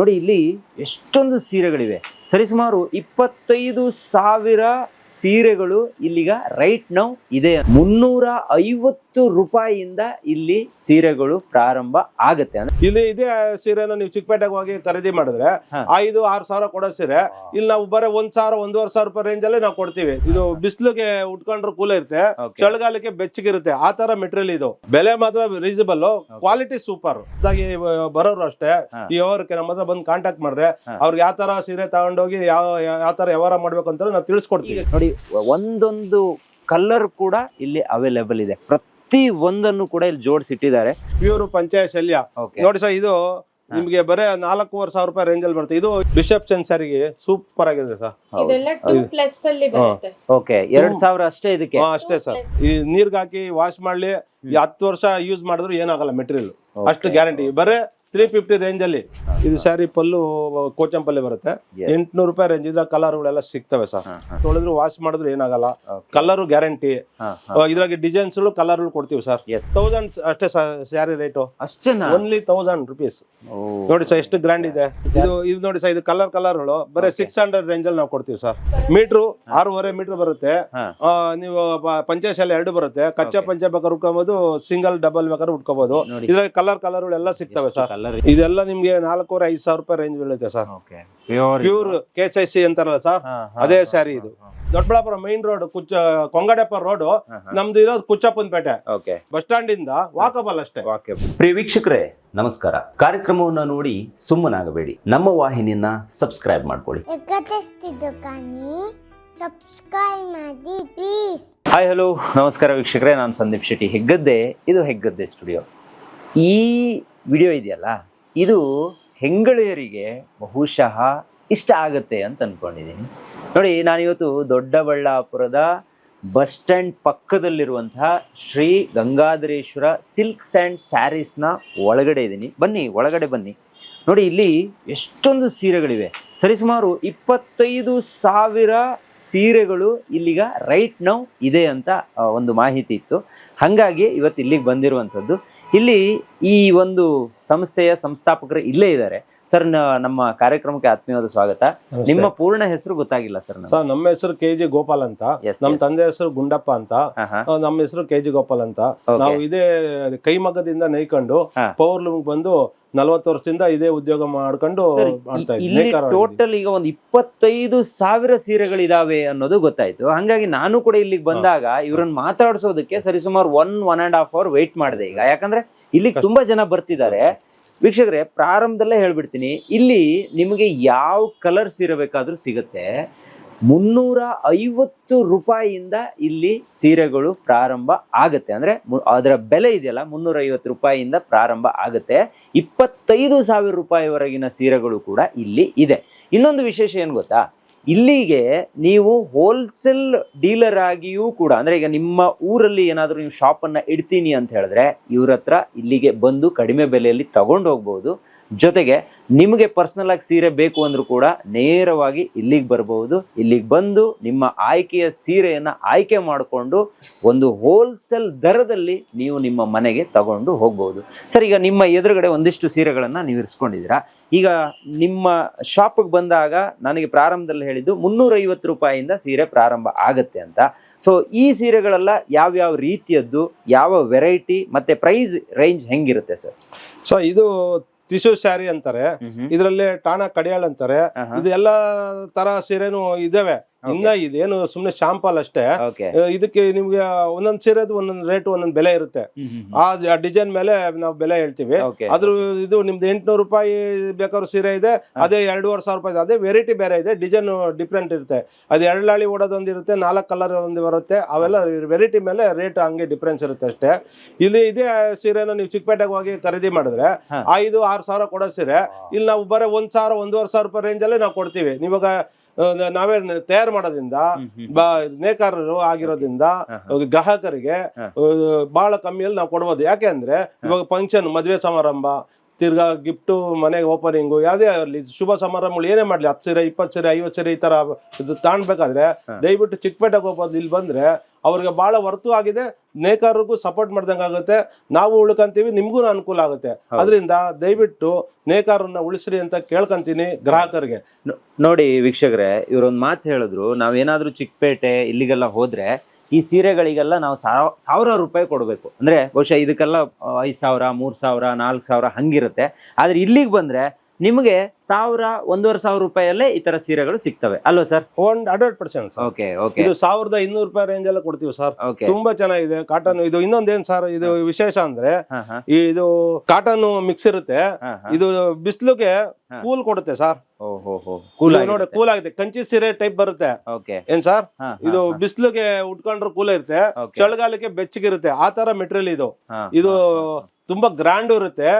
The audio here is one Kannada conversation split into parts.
ನೋಡಿ ಇಲ್ಲಿ ಎಷ್ಟೊಂದು ಸೀರೆಗಳಿವೆ. ಸರಿಸುಮಾರು ಇಪ್ಪತ್ತೈದು ಸಾವಿರ ಸೀರೆಗಳು ಇಲ್ಲಿಗ ರೈಟ್ ನೌ ಇದೆ. ಮುನ್ನೂರ ಐವತ್ತು ರೂಪಾಯಿಯಿಂದ ಇಲ್ಲಿ ಸೀರೆಗಳು ಪ್ರಾರಂಭ ಆಗುತ್ತೆ. ಇಲ್ಲಿ ಇದೇ ಸೀರೆನ ನೀವು ಚಿಕ್ಕಪೇಟೆಗೆ ಹೋಗಿ ಖರೀದಿ ಮಾಡಿದ್ರೆ. ಐದು ಆರು ಸಾವಿರ ಕೊಡೋ ಸೀರೆ. ಇಲ್ಲಿ ನಾವು ಬರೀ ಒಂದ್ ಸಾವಿರ ಒಂದೂವರೆ ಸಾವಿರ ರೂಪಾಯಿ ರೇಂಜ್ ಅಲ್ಲೇ ನಾವು ಕೊಡ್ತೀವಿ. ಇದು ಬಿಸಿಲುಗೆ ಉಟ್ಕೊಂಡ್ರು ಕೂಲ ಇರುತ್ತೆ. ಚಳಿಗಾಲಕ್ಕೆ ಬೆಚ್ಚಗಿರುತ್ತೆ. ಆ ತರ ಮೆಟೀರಿಯಲ್ ಇದು. ಬೆಲೆ ಮಾತ್ರ ರೀಸನಬಲ್ ಕ್ವಾಲಿಟಿ ಸೂಪರ್ ಅದಾಗಿ ಬರೋರು ಅಷ್ಟೇ. ಈ ವ್ಯವಹಾರಕ್ಕೆ ನಮ್ಮ ಹತ್ರ ಬಂದು ಕಾಂಟ್ಯಾಕ್ಟ್ ಮಾಡ್ರೆ. ಅವ್ರಿಗೆ ಯಾವ ತರ ಸೀರೆ ತಗೊಂಡೋಗಿ ಯಾವ ಯಾವ ತರ ವ್ಯವಹಾರ ಮಾಡ್ಬೇಕು ಅಂತ ನಾವು ತಿಳಿಸ್ಕೊಡ್ತೀವಿ. ನೋಡಿ ಒಂದೊಂದು ಕಲರ್ ಕೂಡ ಇಲ್ಲಿ ಅವೈಲೇಬಲ್ ಇದೆ. ಪ್ರತಿ ಒಂದನ್ನು ಕೂಡ ಇಲ್ಲಿ ಜೋಡಿಸಿಟ್ಟಿದ್ದಾರೆ. ಇವರು ಪಂಚಾಯತ್ ಶಲ್ಯ. ನೋಡಿ ಸರ್ ಇದು ನಿಮ್ಗೆ ಬರೇ ನಾಲ್ಕೂವರೆ ಸಾವಿರ ರೂಪಾಯಿ ರೇಂಜ್ ಅಲ್ಲಿ ಬರುತ್ತೆ. ಇದು ರಿಸೆಪ್ಷನ್ ಸರಿಗೆ ಸೂಪರ್ ಆಗಿದೆ ಸರ್. ಇದೆಲ್ಲ ಟೂ ಅಲ್ಲಿ ಬರುತ್ತೆ. ಓಕೆ ಎರಡ್ ಸಾವಿರ ಅಷ್ಟೇ ಇದಕ್ಕೆ? ಅಷ್ಟೇ ಸರ್. ಈ ನೀರ್ಗ್ ಹಾಕಿ ವಾಶ್ ಮಾಡ್ಲಿ ಹತ್ತು ವರ್ಷ ಯೂಸ್ ಮಾಡಿದ್ರು ಏನಾಗಲ್ಲ ಮೆಟೀರಿಯಲ್ ಅಷ್ಟು ಗ್ಯಾರಂಟಿ ಬರೇ ತ್ರೀ ಫಿಫ್ಟಿ ರೇಂಜ್ ಅಲ್ಲಿ ಇದು ಸ್ಯಾರಿ ಪಲ್ಲು ಕೋಚಂ ಪಲ್ಲೆ ಬರುತ್ತೆ. ಎಂಟ್ನೂರು ರೂಪಾಯಿ ರೇಂಜ್ ಇದ್ರ ಕಲರ್ಗಳೆಲ್ಲ ಸಿಗ್ತವೆ ಸರ್. ತೊಳೆದ್ರು ವಾಶ್ ಮಾಡಿದ್ರು ಏನಾಗಲ್ಲ. ಕಲರ್ ಗ್ಯಾರಂಟಿ ಇದ್ರಾಗ ಡಿಸೈನ್ಸ್ ಕಲರ್ ಕೊಡ್ತೀವಿ ಸರ್. ತೌಸಂಡ್ ಅಷ್ಟೇ ಸ್ಯಾರಿ ರೇಟು ಅಷ್ಟೇ ಓನ್ಲಿ ತೌಸಂಡ್ ರುಪೀಸ್ ನೋಡಿ ಸರ್ ಎಷ್ಟು ಗ್ರ್ಯಾಂಡ್ ಇದೆ. ಇದು ಇದು ನೋಡಿ ಸರ್ ಇದು ಕಲರ್ ಕಲರ್ಗಳು ಬರೀ ಸಿಕ್ಸ್ ಹಂಡ್ರೆಡ್ ರೇಂಜ್ ಅಲ್ಲಿ ನಾವು ಕೊಡ್ತೀವಿ ಸರ್. ಮೀಟ್ರು ಆರೂವರೆ ಮೀಟರ್ ಬರುತ್ತೆ. ನೀವು ಪಂಚಶಾಲೆ ಎರಡು ಬರುತ್ತೆ. ಕಚ್ಚಾ ಪಂಚೆ ಬೇಕಾದ್ರೆ ಉಟ್ಕೋಬಹುದು ಸಿಂಗಲ್ ಡಬಲ್ ಬೇಕಾದ್ರೆ ಉಟ್ಕೋಬಹುದು ಇದ್ರಾಗ ಇದ್ರಲ್ಲಿ ಕಲರ್ ಕಲರ್ ಎಲ್ಲ ಸಿಗ್ತವೆ ಸರ್. ಕಲರ್ ಇದೆಲ್ಲ ನಿಮ್ಗೆ ನಾಲ್ಕೂವರೆ ಐದು ಸಾವಿರ ರೂಪಾಯಿ ರೇಂಜ್ ಬೀಳುತ್ತೆ sir. Okay. Pure pure K S I C ಅಂತಾರಲ್ಲ ಸರ್? ಅದೇ ಸ್ಯಾರಿ ಇದು. Doddaballapura main road Kuchcha Kongadeppa road ನಮ್ದು ಇರೋದು ಕುಚ್ಚಪ್ಪನಪೇಟೆ. ಓಕೆ. ಬಸ್ ಸ್ಟಾಂಡ್ ಇಂದ ವಾಕಬಲ್ ಅಷ್ಟೇ. ಓಕೆ ಪ್ರಿಯ ವೀಕ್ಷಕರೇ ನಮಸ್ಕಾರ. ಕಾರ್ಯಕ್ರಮವನ್ನು ನೋಡಿ ಸುಮ್ಮನಾಗಬೇಡಿ. ನಮ್ಮ ವಾಹಿನಿಯನ್ನ ಸಬ್ಸ್ಕ್ರೈಬ್ ಮಾಡ್ಕೊಳ್ಳಿ. ಸಬ್ಸ್ಕ್ರೈಬ್ ಮಾಡಿ ಪ್ಲೀಸ್ ಹಾಯ್ ಹಲೋ ನಮಸ್ಕಾರ ವೀಕ್ಷಕರೇ ನಾನು ಸಂದೀಪ್ ಶೆಟ್ಟಿ. ಹೆಗ್ಗದ್ದೆ ಇದು ಹೆಗ್ಗದ್ದೆ ಸ್ಟುಡಿಯೋ ಈ ವಿಡಿಯೋ ಇದೆಯಲ್ಲ? ಇದು ಹೆಂಗಳಿಯರಿಗೆ ಬಹುಶಃ ಇಷ್ಟ ಆಗುತ್ತೆ ಅಂತ ಅಂದ್ಕೊಂಡಿದ್ದೀನಿ ನೋಡಿ, ನಾನಿವತ್ತು ದೊಡ್ಡಬಳ್ಳಾಪುರದ ಬಸ್ ಸ್ಟ್ಯಾಂಡ್ ಪಕ್ಕದಲ್ಲಿರುವಂತಹ ಶ್ರೀ ಗಂಗಾಧರೇಶ್ವರ ಸಿಲ್ಕ್ ಸ್ಯಾಂಡ್ ಸ್ಯಾರೀಸ್ನ ಒಳಗಡೆ ಇದ್ದೀನಿ ಬನ್ನಿ, ಒಳಗಡೆ ಬನ್ನಿ. ನೋಡಿ, ಇಲ್ಲಿ ಎಷ್ಟೊಂದು ಸೀರೆಗಳಿವೆ. ಸರಿಸುಮಾರು ಇಪ್ಪತ್ತೈದು ಸಾವಿರ ಸೀರೆಗಳು ಇಲ್ಲಿಗ ರೈಟ್ ನೌ ಇದೆ ಅಂತ ಒಂದು ಮಾಹಿತಿ ಇತ್ತು. ಹಾಗಾಗಿ ಇವತ್ತು ಇಲ್ಲಿಗೆ ಬಂದಿರುವಂಥದ್ದು. ಇಲ್ಲಿ ಈ ಒಂದು ಸಂಸ್ಥೆಯ ಸಂಸ್ಥಾಪಕರು ಇಲ್ಲೇ ಇದ್ದಾರೆ. ಸರ್ ನಮ್ಮ ಕಾರ್ಯಕ್ರಮಕ್ಕೆ ಆತ್ಮೀಯವಾದ ಸ್ವಾಗತ. ನಿಮ್ಮ ಪೂರ್ಣ ಹೆಸರು ಗೊತ್ತಾಗಿಲ್ಲ ಸರ್ ಸರ್ ನಮ್ಮ ಹೆಸರು ಕೆ ಜಿ ಗೋಪಾಲ್ ಅಂತ. ನಮ್ಮ ನಮ್ ತಂದೆ ಹೆಸರು ಗುಂಡಪ್ಪ ಅಂತ. ನಮ್ಮ ಹೆಸರು ಕೆ ಜಿ ಗೋಪಾಲ್ ಅಂತ. ನಾವು ಇದೇ ಕೈಮಗ್ಗದಿಂದ. ಪವರ್ ಲೂಮ್ ಬಂದು ನಲವತ್ತು ವರ್ಷದಿಂದ ಇದೇ ಉದ್ಯೋಗ ಮಾಡ್ಕೊಂಡು ಮಾಡ್ತಾ ಇಲ್ಲಿ ಟೋಟಲ್ ಈಗ ಒಂದು ಇಪ್ಪತ್ತೈದು ಸಾವಿರ ಸೀರೆಗಳಿದಾವೆ ಅನ್ನೋದು ಗೊತ್ತಾಯ್ತು. ಹಂಗಾಗಿ ನಾನು ಕೂಡ ಇಲ್ಲಿಗೆ ಬಂದಾಗ ಇವ್ರನ್ನ ಮಾತಾಡ್ಸೋದಕ್ಕೆ ಸರಿಸುಮಾರು one one and half hour wait ಮಾಡಿದೆ ಈಗ. ಯಾಕಂದ್ರೆ ಇಲ್ಲಿಗೆ ತುಂಬಾ ಜನ ಬರ್ತಿದ್ದಾರೆ. ವೀಕ್ಷಕರೇ ಪ್ರಾರಂಭದಲ್ಲೇ ಹೇಳ್ಬಿಡ್ತೀನಿ. ಇಲ್ಲಿ ನಿಮಗೆ ಯಾವ ಕಲರ್ ಸೀರೆ ಬೇಕಾದ್ರೂ ಸಿಗುತ್ತೆ. ಮುನ್ನೂರ ಐವತ್ತು ರೂಪಾಯಿಯಿಂದ ಇಲ್ಲಿ ಸೀರೆಗಳು ಪ್ರಾರಂಭ ಆಗುತ್ತೆ. ಅಂದ್ರೆ ಅದರ ಬೆಲೆ ಇದೆಯಲ್ಲ ಮುನ್ನೂರ ಐವತ್ತು ರೂಪಾಯಿಯಿಂದ ಪ್ರಾರಂಭ ಆಗುತ್ತೆ. ಇಪ್ಪತ್ತೈದು ಸಾವಿರ ರೂಪಾಯಿವರೆಗಿನ ಸೀರೆಗಳು ಕೂಡ ಇಲ್ಲಿ ಇದೆ. ಇನ್ನೊಂದು ವಿಶೇಷ ಏನು ಗೊತ್ತಾ? ಇಲ್ಲಿಗೆ ನೀವು ಹೋಲ್ಸೇಲ್ ಡೀಲರ್ ಆಗಿಯೂ ಕೂಡ, ಅಂದ್ರೆ ಈಗ ನಿಮ್ಮ ಊರಲ್ಲಿ ಏನಾದರೂ ನೀವು ಶಾಪನ್ನು ಇಡ್ತೀನಿ ಅಂತ ಹೇಳಿದ್ರೆ, ಇವ್ರ ಹತ್ರ ಇಲ್ಲಿಗೆ ಬಂದು ಕಡಿಮೆ ಬೆಲೆಯಲ್ಲಿ ತಗೊಂಡು ಹೋಗ್ಬೋದು. ಜೊತೆಗೆ ನಿಮಗೆ ಪರ್ಸನಲ್ ಆಗಿ ಸೀರೆ ಬೇಕು ಅಂದ್ರೂ ಕೂಡ ನೇರವಾಗಿ ಇಲ್ಲಿಗೆ ಬರಬಹುದು ಇಲ್ಲಿಗೆ ಬಂದು ನಿಮ್ಮ ಆಯ್ಕೆಯ ಸೀರೆಯನ್ನು ಆಯ್ಕೆ ಮಾಡಿಕೊಂಡು ಒಂದು ಹೋಲ್ಸೇಲ್ ದರದಲ್ಲಿ ನೀವು ನಿಮ್ಮ ಮನೆಗೆ ತಗೊಂಡು ಹೋಗ್ಬೋದು. ಸರ್, ಈಗ ನಿಮ್ಮ ಎದುರುಗಡೆ ಒಂದಿಷ್ಟು ಸೀರೆಗಳನ್ನು ನೀವು ಇರಿಸ್ಕೊಂಡಿದ್ದೀರಾ? ಈಗ ನಿಮ್ಮ ಶಾಪಿಗೆ ಬಂದಾಗ ನನಗೆ ಪ್ರಾರಂಭದಲ್ಲಿ ಹೇಳಿದ್ದು ಮುನ್ನೂರೈವತ್ತು ರೂಪಾಯಿಯಿಂದ ಸೀರೆ ಪ್ರಾರಂಭ ಆಗುತ್ತೆ ಅಂತ. ಸೊ ಈ ಸೀರೆಗಳೆಲ್ಲ ಯಾವ್ಯಾವ ರೀತಿಯದ್ದು, ಯಾವ ವೆರೈಟಿ ಮತ್ತೆ ಪ್ರೈಸ್ ರೇಂಜ್ ಹೆಂಗಿರುತ್ತೆ ಸರ್? ಸೊ ಇದು ಟಿಶ್ಯೂ ಸ್ಯಾರಿ ಅಂತಾರೆ. ಇದರಲ್ಲಿ ಟಾಣಾ ಕಡಿಯಾಳ್ ಅಂತಾರೆ. ಇದು ಎಲ್ಲಾ ತರ ಸೀರೆನು ಇದಾವೆ. ಇನ್ನ ಇದೇನು ಸುಮ್ನೆ ಶಾಂಪಲ್ ಅಷ್ಟೇ. ಇದಕ್ಕೆ ನಿಮ್ಗೆ ಒಂದೊಂದ್ ಸೀರೆದು ಒಂದೊಂದ್ ರೇಟ್ ಒಂದೊಂದ್ ಬೆಲೆ ಇರುತ್ತೆ. ಆ ಡಿಸೈನ್ ಮೇಲೆ ನಾವು ಬೆಲೆ ಹೇಳ್ತೀವಿ. ಅದ್ರ ಇದು ನಿಮ್ದು ಎಂಟ್ನೂರು ರೂಪಾಯಿ ಬೇಕಾದ್ರೂ ಸೀರೆ ಇದೆ ಅದೇ ಎರಡೂವರೆ ಸಾವಿರ ರೂಪಾಯಿ ಇದೆ. ಅದೇ ವೆರೈಟಿ ಬೇರೆ ಇದೆ ಡಿಸೈನ್ ಡಿಫ್ರೆಂಟ್ ಇರುತ್ತೆ. ಅದು ಎರಡಾಳಿ ಓಡೋದೊಂದಿರುತ್ತೆ ಓಡೋದೊಂದು ನಾಲ್ಕು ಕಲರ್ ಒಂದು ಬರುತ್ತೆ. ಅವೆಲ್ಲ ವೆರೈಟಿ ಮೇಲೆ ರೇಟ್ ಹಂಗೆ ಡಿಫ್ರೆನ್ಸ್ ಇರುತ್ತೆ ಅಷ್ಟೇ. ಇಲ್ಲಿ ಇದೇ ಸೀರೆನ ನೀವು ಚಿಕ್ಕಪೇಟೆಗೆ ಹೋಗಿ ಖರೀದಿ ಮಾಡಿದ್ರೆ. ಐದು ಆರು ಸಾವಿರ ಕೊಡೋ ಸೀರೆ. ಇಲ್ಲಿ ನಾವು ಬರೀ ಒಂದ್ ಸಾವಿರ ಒಂದೂವರೆ ಸಾವಿರ ರೂಪಾಯಿ ರೇಂಜ್ ಅಲ್ಲಿ ನಾವು ಕೊಡ್ತೀವಿ. ನೀವಾಗ ಆ, ನಾವೇ ತಯಾರು ಮಾಡೋದ್ರಿಂದ ನೇಕಾರರು ಆಗಿರೋದ್ರಿಂದ ಗ್ರಾಹಕರಿಗೆ ಬಹಳ ಕಮ್ಮಿಯಲ್ಲಿ ನಾವು ಕೊಡ್ಬೋದು. ಯಾಕೆ ಅಂದ್ರೆ ಇವಾಗ ಫಂಕ್ಷನ್ ಮದುವೆ ಸಮಾರಂಭ ತಿರ್ಗಾ ಗಿಫ್ಟು ಮನೆಗೆ ಓಪನಿಂಗು ಯಾವುದೇ ಆಗಲಿ ಶುಭ ಸಮಾರಂಭಗಳು ಏನೇ ಮಾಡಲಿ ಹತ್ತು ಸೀರೆ ಇಪ್ಪತ್ತು ಸೀರೆ ಐವತ್ತು ಸೀರೆ ಈ ತರ ಇದು ತಾಣ್ಬೇಕಾದ್ರೆ. ದಯವಿಟ್ಟು ಚಿಕ್ಕಪೇಟೆಗೆ ಹೋಗ್ಬೋದು. ಇಲ್ಲಿ ಬಂದ್ರೆ ಅವ್ರಿಗೆ ಬಹಳ ವರ್ತು ಆಗಿದೆ ನೇಕಾರರಿಗೂ ಸಪೋರ್ಟ್ ಮಾಡ್ದಂಗೆ ಆಗುತ್ತೆ. ನಾವು ಉಳ್ಕಂತೀವಿ ನಿಮ್ಗೂ ಅನುಕೂಲ ಆಗುತ್ತೆ. ಅದರಿಂದ ದಯವಿಟ್ಟು ನೇಕಾರನ್ನ ಉಳಿಸ್ರಿ ಅಂತ ಕೇಳ್ಕೊಂತೀನಿ ಗ್ರಾಹಕರಿಗೆ. ನೋಡಿ ವೀಕ್ಷಕರೇ ಇವ್ರೊಂದ್ ಮಾತು ಹೇಳಿದ್ರು ನಾವೇನಾದ್ರೂ ಚಿಕ್ಕಪೇಟೆ ಇಲ್ಲಿಗೆಲ್ಲ ಹೋದ್ರೆ ಈ ಸೀರೆಗಳಿಗೆಲ್ಲ ನಾವು ಸಾವ್- ಸಾವಿರ ರೂಪಾಯಿ ಕೊಡಬೇಕು. ಅಂದ್ರೆ ಬಹುಶಃ ಇದಕ್ಕೆಲ್ಲ ಐದ್ ಸಾವಿರ ಮೂರು ಸಾವಿರ ನಾಲ್ಕು ಸಾವಿರ ಹಂಗಿರುತ್ತೆ. ಆದ್ರೆ ಇಲ್ಲಿಗೆ ಬಂದ್ರೆ ನಿಮಗೆ ಸಾವಿರ ಒಂದೂವರೆ ಸಾವಿರ ರೂಪಾಯಲ್ಲೇ ಈ ತರ ಸೀರೆಗಳು ಸಿಗ್ತವೆ. ಅಲ್ವಾ ಸರ್? ಒಂದ್ ಹಂಡ್ರೆಡ್ ಪರ್ಸೆಂಟ್ ಓಕೆ ಓಕೆ. ಇದು ಸಾವಿರದ ಇನ್ನೂರು ರೂಪಾಯಿ ರೇಂಜ್ ಎಲ್ಲ ಕೊಡ್ತೀವಿ ಸರ್. ಓಕೆ. ತುಂಬಾ ಚೆನ್ನಾಗಿದೆ. ಕಾಟನ್ ಇದು ಇನ್ನೊಂದೇನ್ ಸರ್? ಇದು ವಿಶೇಷ ಅಂದ್ರೆ ಇದು ಕಾಟನ್ ಮಿಕ್ಸ್ ಇರುತ್ತೆ. ಇದು ಬಿಸಿಲುಗೆ ಕೂಲ್ ಕೊಡುತ್ತೆ ಸರ್. ಕೂಲ್ ನೋಡಿ ಕೂಲ್ ಆಗಿದೆ ಕಂಚಿ ಸೀರೆ ಟೈಪ್ ಬರುತ್ತೆ. ಏನ್ ಸರ್? ಇದು ಬಿಸ್ಲಿಗೆ ಉಟ್ಕೊಂಡ್ರು ಕೂಲ್ ಇರುತ್ತೆ. ಚಳಿಗಾಲಕ್ಕೆ ಬೆಚ್ಚಗಿರುತ್ತೆ. ಆ ತರ ಮೆಟೀರಿಯಲ್ ಇದು. ಇದು ತುಂಬಾ ಗ್ರ್ಯಾಂಡ್ ಇರುತ್ತೆ.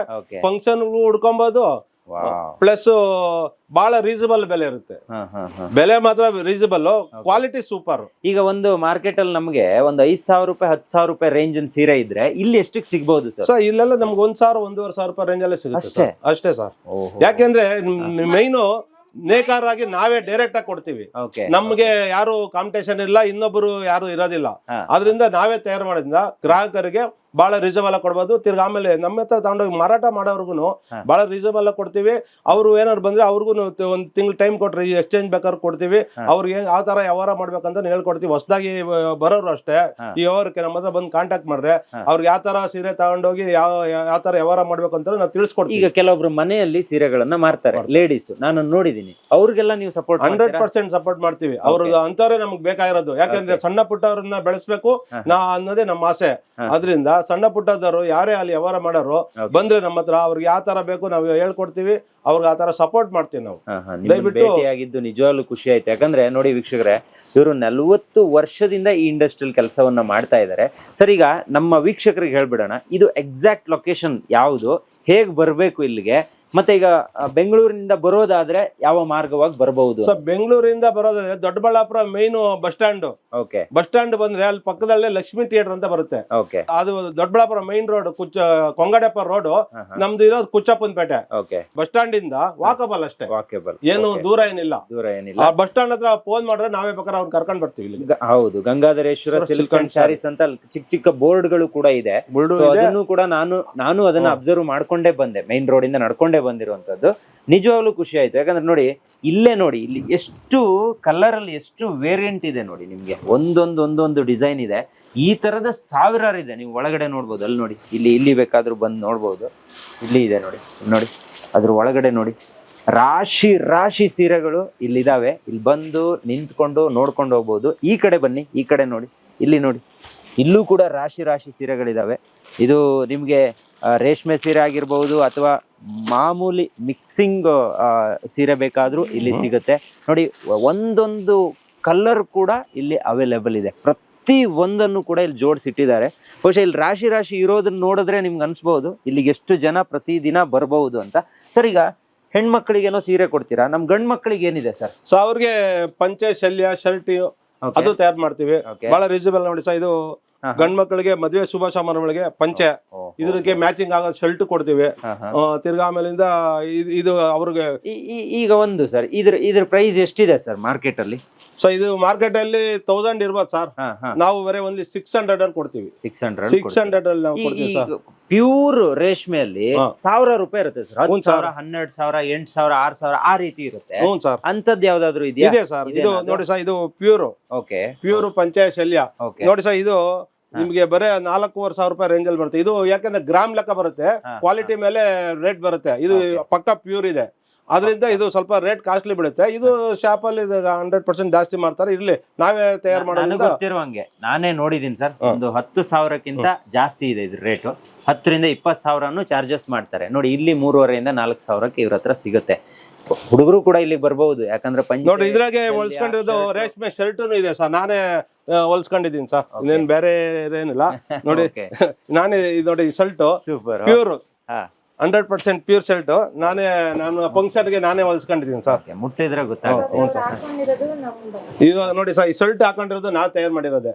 ಫಂಕ್ಷನ್ ಉಡ್ಕೊಬಹುದು ಪ್ಲಸ್ ಬಹಳ ರೀಸನಬಲ್ ಬೆಲೆ ಇರುತ್ತೆ. ಬೆಲೆ ಮಾತ್ರ ರೀಸನಬಲ್ ಕ್ವಾಲಿಟಿ ಸೂಪರ್ ಈಗ ಒಂದು ಮಾರ್ಕೆಟ್ ಅಲ್ಲಿ ನಮಗೆ ಒಂದು ಐದ್ ಸಾವಿರ ರೂಪಾಯಿ ಹತ್ತು ಸಾವಿರ ರೂಪಾಯಿ ರೇಂಜ್ ಸೀರೆ ಇದ್ರೆ ಇಲ್ಲಿ ಎಷ್ಟಕ್ಕೆ ಸಿಗಬಹುದು ಸರ್? ಇಲ್ಲೆಲ್ಲ ನಮ್ಗೆ ಒಂದ್ ಸಾವಿರ ಒಂದೂವರೆ ಸಾವಿರ ರೂಪಾಯಿ ರೇಂಜ್ ಅಲ್ಲೇ ಸಿಗುತ್ತೆ ಅಷ್ಟೇ? ಅಷ್ಟೇ ಸರ್. ಯಾಕೆಂದ್ರೆ ಮೈನು ನೇಕಾರರಾಗಿ ನಾವೇ ಡೈರೆಕ್ಟ್ ಆಗಿ ಕೊಡ್ತೀವಿ. ಓಕೆ ನಮ್ಗೆ ಯಾರು ಕಾಂಪಿಟೇಷನ್ ಇಲ್ಲ ಇನ್ನೊಬ್ರು ಯಾರು ಇರೋದಿಲ್ಲ. ಅದರಿಂದ ನಾವೇ ತಯಾರು ಮಾಡೋದ್ರಿಂದ ಗ್ರಾಹಕರಿಗೆ ಬಹಳ ರೀಸನಬಲ್ ಕೊಡ್ಬೋದು. ತಿರ್ಗಿ ಆಮೇಲೆ ನಮ್ಮ ಹತ್ರ ತಗೊಂಡೋಗಿ ಮಾರಾಟ ಮಾಡೋರ್ಗು ಬಹಳ ಬಹಳ ಆಗಿ ಕೊಡ್ತೀವಿ. ಅವರು ಏನಾದ್ರು ಬಂದ್ರೆ ಅವ್ರಿಗೂ ಒಂದ್ ತಿಂಗಳು ಟೈಮ್ ಕೊಟ್ರೆ ಎಕ್ಸ್ಚೇಂಜ್ ಬೇಕಾದ್ರೆ ಕೊಡ್ತೀವಿ. ಅವ್ರಿಗೆ ಯಾವ ತರ ವ್ಯವಹಾರ ಮಾಡ್ಬೇಕಂತ ಹೇಳ್ಕೊಡ್ತೀವಿ. ಹೊಸದಾಗಿ ಬರೋರು ಅಷ್ಟೇ. ಈ ವ್ಯವಹಾರಕ್ಕೆ ನಮ್ಮ ಹತ್ರ ಬಂದು ಕಾಂಟ್ಯಾಕ್ಟ್ ಮಾಡ್ರೆ. ಅವ್ರಿಗೆ ಯಾವ ತರ ಸೀರೆ ತಗೊಂಡೋಗಿ ಯಾವ ಯಾವ ತರ ವ್ಯವಹಾರ ಮಾಡ್ಬೇಕು ಅಂತ ನಾವು ತಿಳಿಸ್ಕೊಡ್ತೀವಿ. ಈಗ ಕೆಲವೊಬ್ರು ಮನೆಯಲ್ಲಿ ಸೀರೆಗಳನ್ನ ಮಾರ್ತಾರೆ ಲೇಡೀಸ್ ನಾನು ನೋಡಿದೀನಿ. ಅವ್ರಿಗೆಲ್ಲ ನೀವು ಸಪೋರ್ಟ್ ಹಂಡ್ರೆಡ್ ಪರ್ಸೆಂಟ್ ಸಪೋರ್ಟ್ ಮಾಡ್ತೀವಿ. ಅವ್ರದ್ದು ಅಂತವರೇ ನಮ್ಗೆ ಬೇಕಾಗಿರೋದು. ಯಾಕಂದ್ರೆ ಸಣ್ಣ ಪುಟ್ಟವ್ರನ್ನ ಬೆಳೆಸ್ಬೇಕು. ನಾ ಅನ್ನೋದೇ ನಮ್ಮ ಆಸೆ. ಅದರಿಂದ ಸಣ್ಣ ಪುಟ್ಟದವರು ಯಾರೇ ಅಲ್ಲಿ ವ್ಯವಹಾರ ಮಾಡೋರು ಬಂದ್ರೆ ನಮ್ಮ ಹತ್ರ ಅವ್ರಿಗೆ ಯಾವ ತರ ಬೇಕು ನಾವು ಹೇಳ್ಕೊಡ್ತೀವಿ ಅವ್ರಿಗೆ ಆ ತರ ಸಪೋರ್ಟ್ ಮಾಡ್ತೀವಿ ನಾವು. ದಯವಿಟ್ಟು- ಆಗಿದ್ದು ನಿಜವಾಗ್ಲೂ ಖುಷಿ ಆಯ್ತು. ಯಾಕಂದ್ರೆ ನೋಡಿ ವೀಕ್ಷಕರೇ ಇವರು ನಲವತ್ತು ವರ್ಷದಿಂದ ಈ ಇಂಡಸ್ಟ್ರಿಯಲ್ ಕೆಲಸವನ್ನ ಮಾಡ್ತಾ ಇದ್ದಾರೆ. ಸರ್ ಈಗ ನಮ್ಮ ವೀಕ್ಷಕರಿಗೆ ಹೇಳ್ಬಿಡೋಣ ಇದು ಎಕ್ಸಾಕ್ಟ್ ಲೊಕೇಶನ್ ಯಾವುದು? ಹೇಗ್ ಬರ್ಬೇಕು ಇಲ್ಲಿಗೆ? ಮತ್ತೆ ಈಗ ಬೆಂಗಳೂರಿನಿಂದ ಬರೋದಾದ್ರೆ ಯಾವ ಮಾರ್ಗವಾಗಿ ಬರಬಹುದು ಸೊ ಬೆಂಗಳೂರಿಂದ ಬರೋದಾದ್ರೆ Doddaballapura main bus stand okay bus stand ಬಂದ್ರೆ ಅಲ್ಲಿ ಪಕ್ಕದಲ್ಲೇ ಲಕ್ಷ್ಮಿ ಥಿಯೇಟರ್ ಅಂತ ಬರುತ್ತೆ. ಓಕೆ ಅದು Doddaballapura main road Kuchcha Kongadeppa road ನಮ್ದು ಇರೋದು ಕುಚ್ಚಪ್ಪನಪೇಟೆ. ಓಕೆ ಬಸ್ ಸ್ಟ್ಯಾಂಡ್ ಇಂದ ವಾಕಬಲ್ ಅಷ್ಟೇ. ವಾಕಬಲ್ ಏನು ದೂರ ಏನಿಲ್ಲ. ದೂರ ಏನಿಲ್ಲ. ಆ ಬಸ್ ಸ್ಟ್ಯಾಂಡ್ ಹತ್ರ ಫೋನ್ ಮಾಡಿದ್ರೆ ನಾವೇ ಬೇಕಾದ್ರೆ ಅವ್ರು ಕರ್ಕೊಂಡ್ ಬರ್ತೀವಿ ಇಲ್ಲಿ ಹೌದು. ಗಂಗಾಧರೇಶ್ವರ ಸಿಲ್ಕ್ ಅಂಡ್ ಸ್ಯಾರೀಸ್ ಅಂತ ಚಿಕ್ಕ ಚಿಕ್ಕ ಬೋರ್ಡ್ಗಳು ಕೂಡ ಇದೆ. ಅದನ್ನು ಕೂಡ ನಾನು ನಾನು ಅದನ್ನ. ಅಬ್ಸರ್ವ್ ಮಾಡ್ಕೊಂಡೇ ಬಂದೆ. ಮೇನ್ ರೋಡ್ ಇಂದ ನಡ್ಕೊಂಡೇ ಬಂದಿರುವಂತದ್ದು. ನಿಜವಾಗ್ಲೂ ಖುಷಿ ಆಯ್ತು. ಯಾಕಂದ್ರೆ ನೋಡಿ, ಇಲ್ಲೇ ನೋಡಿ, ಇಲ್ಲಿ ಎಷ್ಟು ಕಲರಲ್ಲಿ ಎಷ್ಟು ವೇರಿಯಂಟ್ ಇದೆ ನೋಡಿ ನಿಮಗೆ. ಒಂದೊಂದು ಒಂದೊಂದು ಡಿಸೈನ್ ಇದೆ. ಈ ಥರದ ಸಾವಿರಾರು ಇದೆ. ನೀವು ಒಳಗಡೆ ನೋಡ್ಬೋದು. ಅಲ್ಲಿ ನೋಡಿ, ಇಲ್ಲಿ ಇಲ್ಲಿ ಬೇಕಾದರೂ ಬಂದು ನೋಡ್ಬೋದು. ಇಲ್ಲಿ ಇದೆ ನೋಡಿ ನೋಡಿ, ಅದ್ರ ಒಳಗಡೆ ನೋಡಿ. ರಾಶಿ ರಾಶಿ ಸೀರೆಗಳು ಇಲ್ಲಿದ್ದಾವೆ ಇಲ್ಲಿ ಬಂದು ನಿಂತ್ಕೊಂಡು ನೋಡ್ಕೊಂಡು ಹೋಗ್ಬೋದು. ಈ ಕಡೆ ಬನ್ನಿ, ಈ ಕಡೆ ನೋಡಿ. ಇಲ್ಲಿ ನೋಡಿ, ಇಲ್ಲೂ ಕೂಡ ರಾಶಿ ರಾಶಿ ಸೀರೆಗಳಿದ್ದಾವೆ ಇದು ನಿಮಗೆ ರೇಷ್ಮೆ ಸೀರೆ ಆಗಿರ್ಬೋದು ಅಥವಾ ಮಾಮೂಲಿ ಮಿಕ್ಸಿಂಗ್ ಸೀರೆ ಬೇಕಾದ್ರೂ ಇಲ್ಲಿ ಸಿಗುತ್ತೆ. ನೋಡಿ ಒಂದೊಂದು ಕಲರ್ ಕೂಡ ಇಲ್ಲಿ ಅವೈಲೇಬಲ್ ಇದೆ. ಪ್ರತಿ ಒಂದನ್ನು ಕೂಡ ಇಲ್ಲಿ ಜೋಡಿಸಿಟ್ಟಿದ್ದಾರೆ. ಬಹುಶಃ ಇಲ್ಲಿ ರಾಶಿ ರಾಶಿ ಇರೋದನ್ನ ನೋಡಿದ್ರೆ ನಿಮ್ಗೆ ಅನಿಸ್ಬೋದು. ಇಲ್ಲಿಗೆ ಎಷ್ಟು ಜನ ಪ್ರತಿದಿನ ಬರಬಹುದು ಅಂತ. ಸರ್ ಈಗ ಹೆಣ್ಮಕ್ಳಿಗೇನೋ ಸೀರೆ ಕೊಡ್ತೀರಾ? ನಮ್ ಗಂಡ್ ಮಕ್ಳಿಗೆ ಏನಿದೆ ಸರ್? ಸೊ ಅವ್ರಿಗೆ ಪಂಚೆ ಶಲ್ಯ ಶರ್ಟ್ ಅದು ತಯಾರು ಮಾಡ್ತೀವಿ. ಬಹಳ ರೀಸನಬಲ್ ನೋಡಿ. ಸರ್ ಇದು ಗಂಡ್ ಮಕ್ಕಳಿಗೆ ಮದುವೆ ಶುಭ ಸಮಾರಂಭಗಳಿಗೆ ಪಂಚೆ. ಇದಕ್ಕೆ ಮ್ಯಾಚಿಂಗ್ ಆಗೋ ಶರ್ಟ್ ಕೊಡ್ತೀವಿ. ತಿರ್ಗಾ ಆಮೇಲಿಂದ ಇದು ಅವ್ರಿಗೆ ಈಗ ಒಂದು ಸರ್ ಇದ್ರ ಇದ್ರ ಪ್ರೈಸ್ ಎಷ್ಟಿದೆ ಸರ್ ಮಾರ್ಕೆಟ್ ಅಲ್ಲಿ? ಸೊ ಇದು ಮಾರ್ಕೆಟ್ ಅಲ್ಲಿ ತೌಸಂಡ್ ಇರ್ಬೋದು ಸರ್ ನಾವು ಬರೀ ಒಂದು ಸಿಕ್ಸ್ ಹಂಡ್ರೆಡ್ ಅಲ್ಲಿ ಕೊಡ್ತೀವಿ. ಸಿಕ್ಸ್ ಹಂಡ್ರೆಡ್ ಸಿಕ್ಸ್ ಹಂಡ್ರೆಡ್ ಅಲ್ಲಿ ನಾವು ಕೊಡ್ತೀವಿ ಸರ್ ಪ್ಯೂರ್ ರೇಷ್ಮೆಯಲ್ಲಿ ಅಲ್ಲಿ ಸಾವಿರ ರೂಪಾಯಿ ಇರುತ್ತೆ ಸರ್ ಹತ್ತು. ಸಾವಿರ ಹನ್ನೆರಡು ಸಾವಿರ ಎಂಟು ಸಾವಿರ ಆರು ಸಾವಿರ ಆ ರೀತಿ ಇರುತ್ತೆ. ಹ್ಞೂ ಸರ್ ಅಂತದ್ ಯಾವ್ದಾದ್ರು ಇದೆಯಾ? ಇದೆ ಸರ್ ಇದು ನೋಡಿ ಸರ್ ಇದು ಪ್ಯೂರ್ ಓಕೆ ಪ್ಯೂರ್ ಪಂಚೆ ಶಲ್ಯ. ಓಕೆ ನೋಡಿ ಸರ್ ಇದು ನಿಮ್ಗೆ ಬರೇ ನಾಲ್ಕೂವರೆ ಸಾವಿರ ರೂಪಾಯಿ ರೇಂಜ್ ಅಲ್ಲಿ ಬರುತ್ತೆ. ಇದು ಯಾಕಂದ್ರೆ ಗ್ರಾಮ್ ಲೆಕ್ಕ ಬರುತ್ತೆ. ಕ್ವಾಲಿಟಿ ಮೇಲೆ ರೇಟ್ ಬರುತ್ತೆ. ಇದು. ಪಕ್ಕ ಪ್ಯೂರ್ ಇದೆ. ಅದರಿಂದ ಇದು ಸ್ವಲ್ಪ ರೇಟ್ ಕಾಸ್ಟ್ಲಿ ಬೀಳುತ್ತೆ. ಇದು ಶಾಪ್ ಅಲ್ಲಿ ಹಂಡ್ರೆಡ್ ಪರ್ಸೆಂಟ್ ಜಾಸ್ತಿ ಮಾಡ್ತಾರೆ. ಇರ್ಲಿ ನಾವೇ ತಯಾರು ಗೊತ್ತಿರುವಂಗೆ ನಾನೇ ನೋಡಿದೀನಿ ಸರ್. ಒಂದು ಹತ್ತು ಸಾವಿರಕ್ಕಿಂತ ಜಾಸ್ತಿ ಇದೆ ಇದ್ರ ರೇಟು ಹತ್ತರಿಂದ ಇಪ್ಪತ್ ಸಾವಿರನು ಚಾರ್ಜಸ್ ಮಾಡ್ತಾರೆ. ನೋಡಿ ಇಲ್ಲಿ ಮೂರುವರೆಯಿಂದ ನಾಲ್ಕು ಸಾವಿರಕ್ಕೆ ಇವ್ರ ಹತ್ರ ಸಿಗುತ್ತೆ. ಹುಡುಗರು ಕೂಡ ಇಲ್ಲಿ ಬರಬಹುದು ಯಾಕಂದ್ರೆ ಪಂಚೆ ನೋಡಿ ಇದ್ರಾಗೆ ಹೊಲ್ಸ್ಕೊಂಡಿರೋದು. ರೇಷ್ಮೆ ಶರ್ಟ್ ಇದೆ ಸರ್. ನಾನೇ ಹೊಲ್ಸ್ಕೊಂಡಿದ್ದೀನಿ ಸರ್ ಇನ್ನೇನು ಬೇರೆ ಏನಿಲ್ಲ. ನೋಡಿ. ನಾನೇ ಇದು ನೋಡಿ ಶರ್ಟ್ ಸೂಪರ್ ಪ್ಯೂರ್ ಹಾ. ಹಂಡ್ರೆಡ್ ಪರ್ಸೆಂಟ್ ಪ್ಯೂರ್ ಶರ್ಟ್ ನಾನೇ ನಾನು ಫಂಕ್ಷನ್ಗೆ ನಾನೇ ಹೊಲ್ಸ್ಕೊಂಡಿದ್ದೀನಿ ಸರ್ ಮುಟ್ಟಿದ್ರೆ ಗೊತ್ತಾಗುತ್ತೆ. ಈಗ ನೋಡಿ ಸರ್ ಈ ಶರ್ಟ್ ಹಾಕೊಂಡಿರೋದು ನಾವು ತಯಾರು ಮಾಡಿರೋದೇ.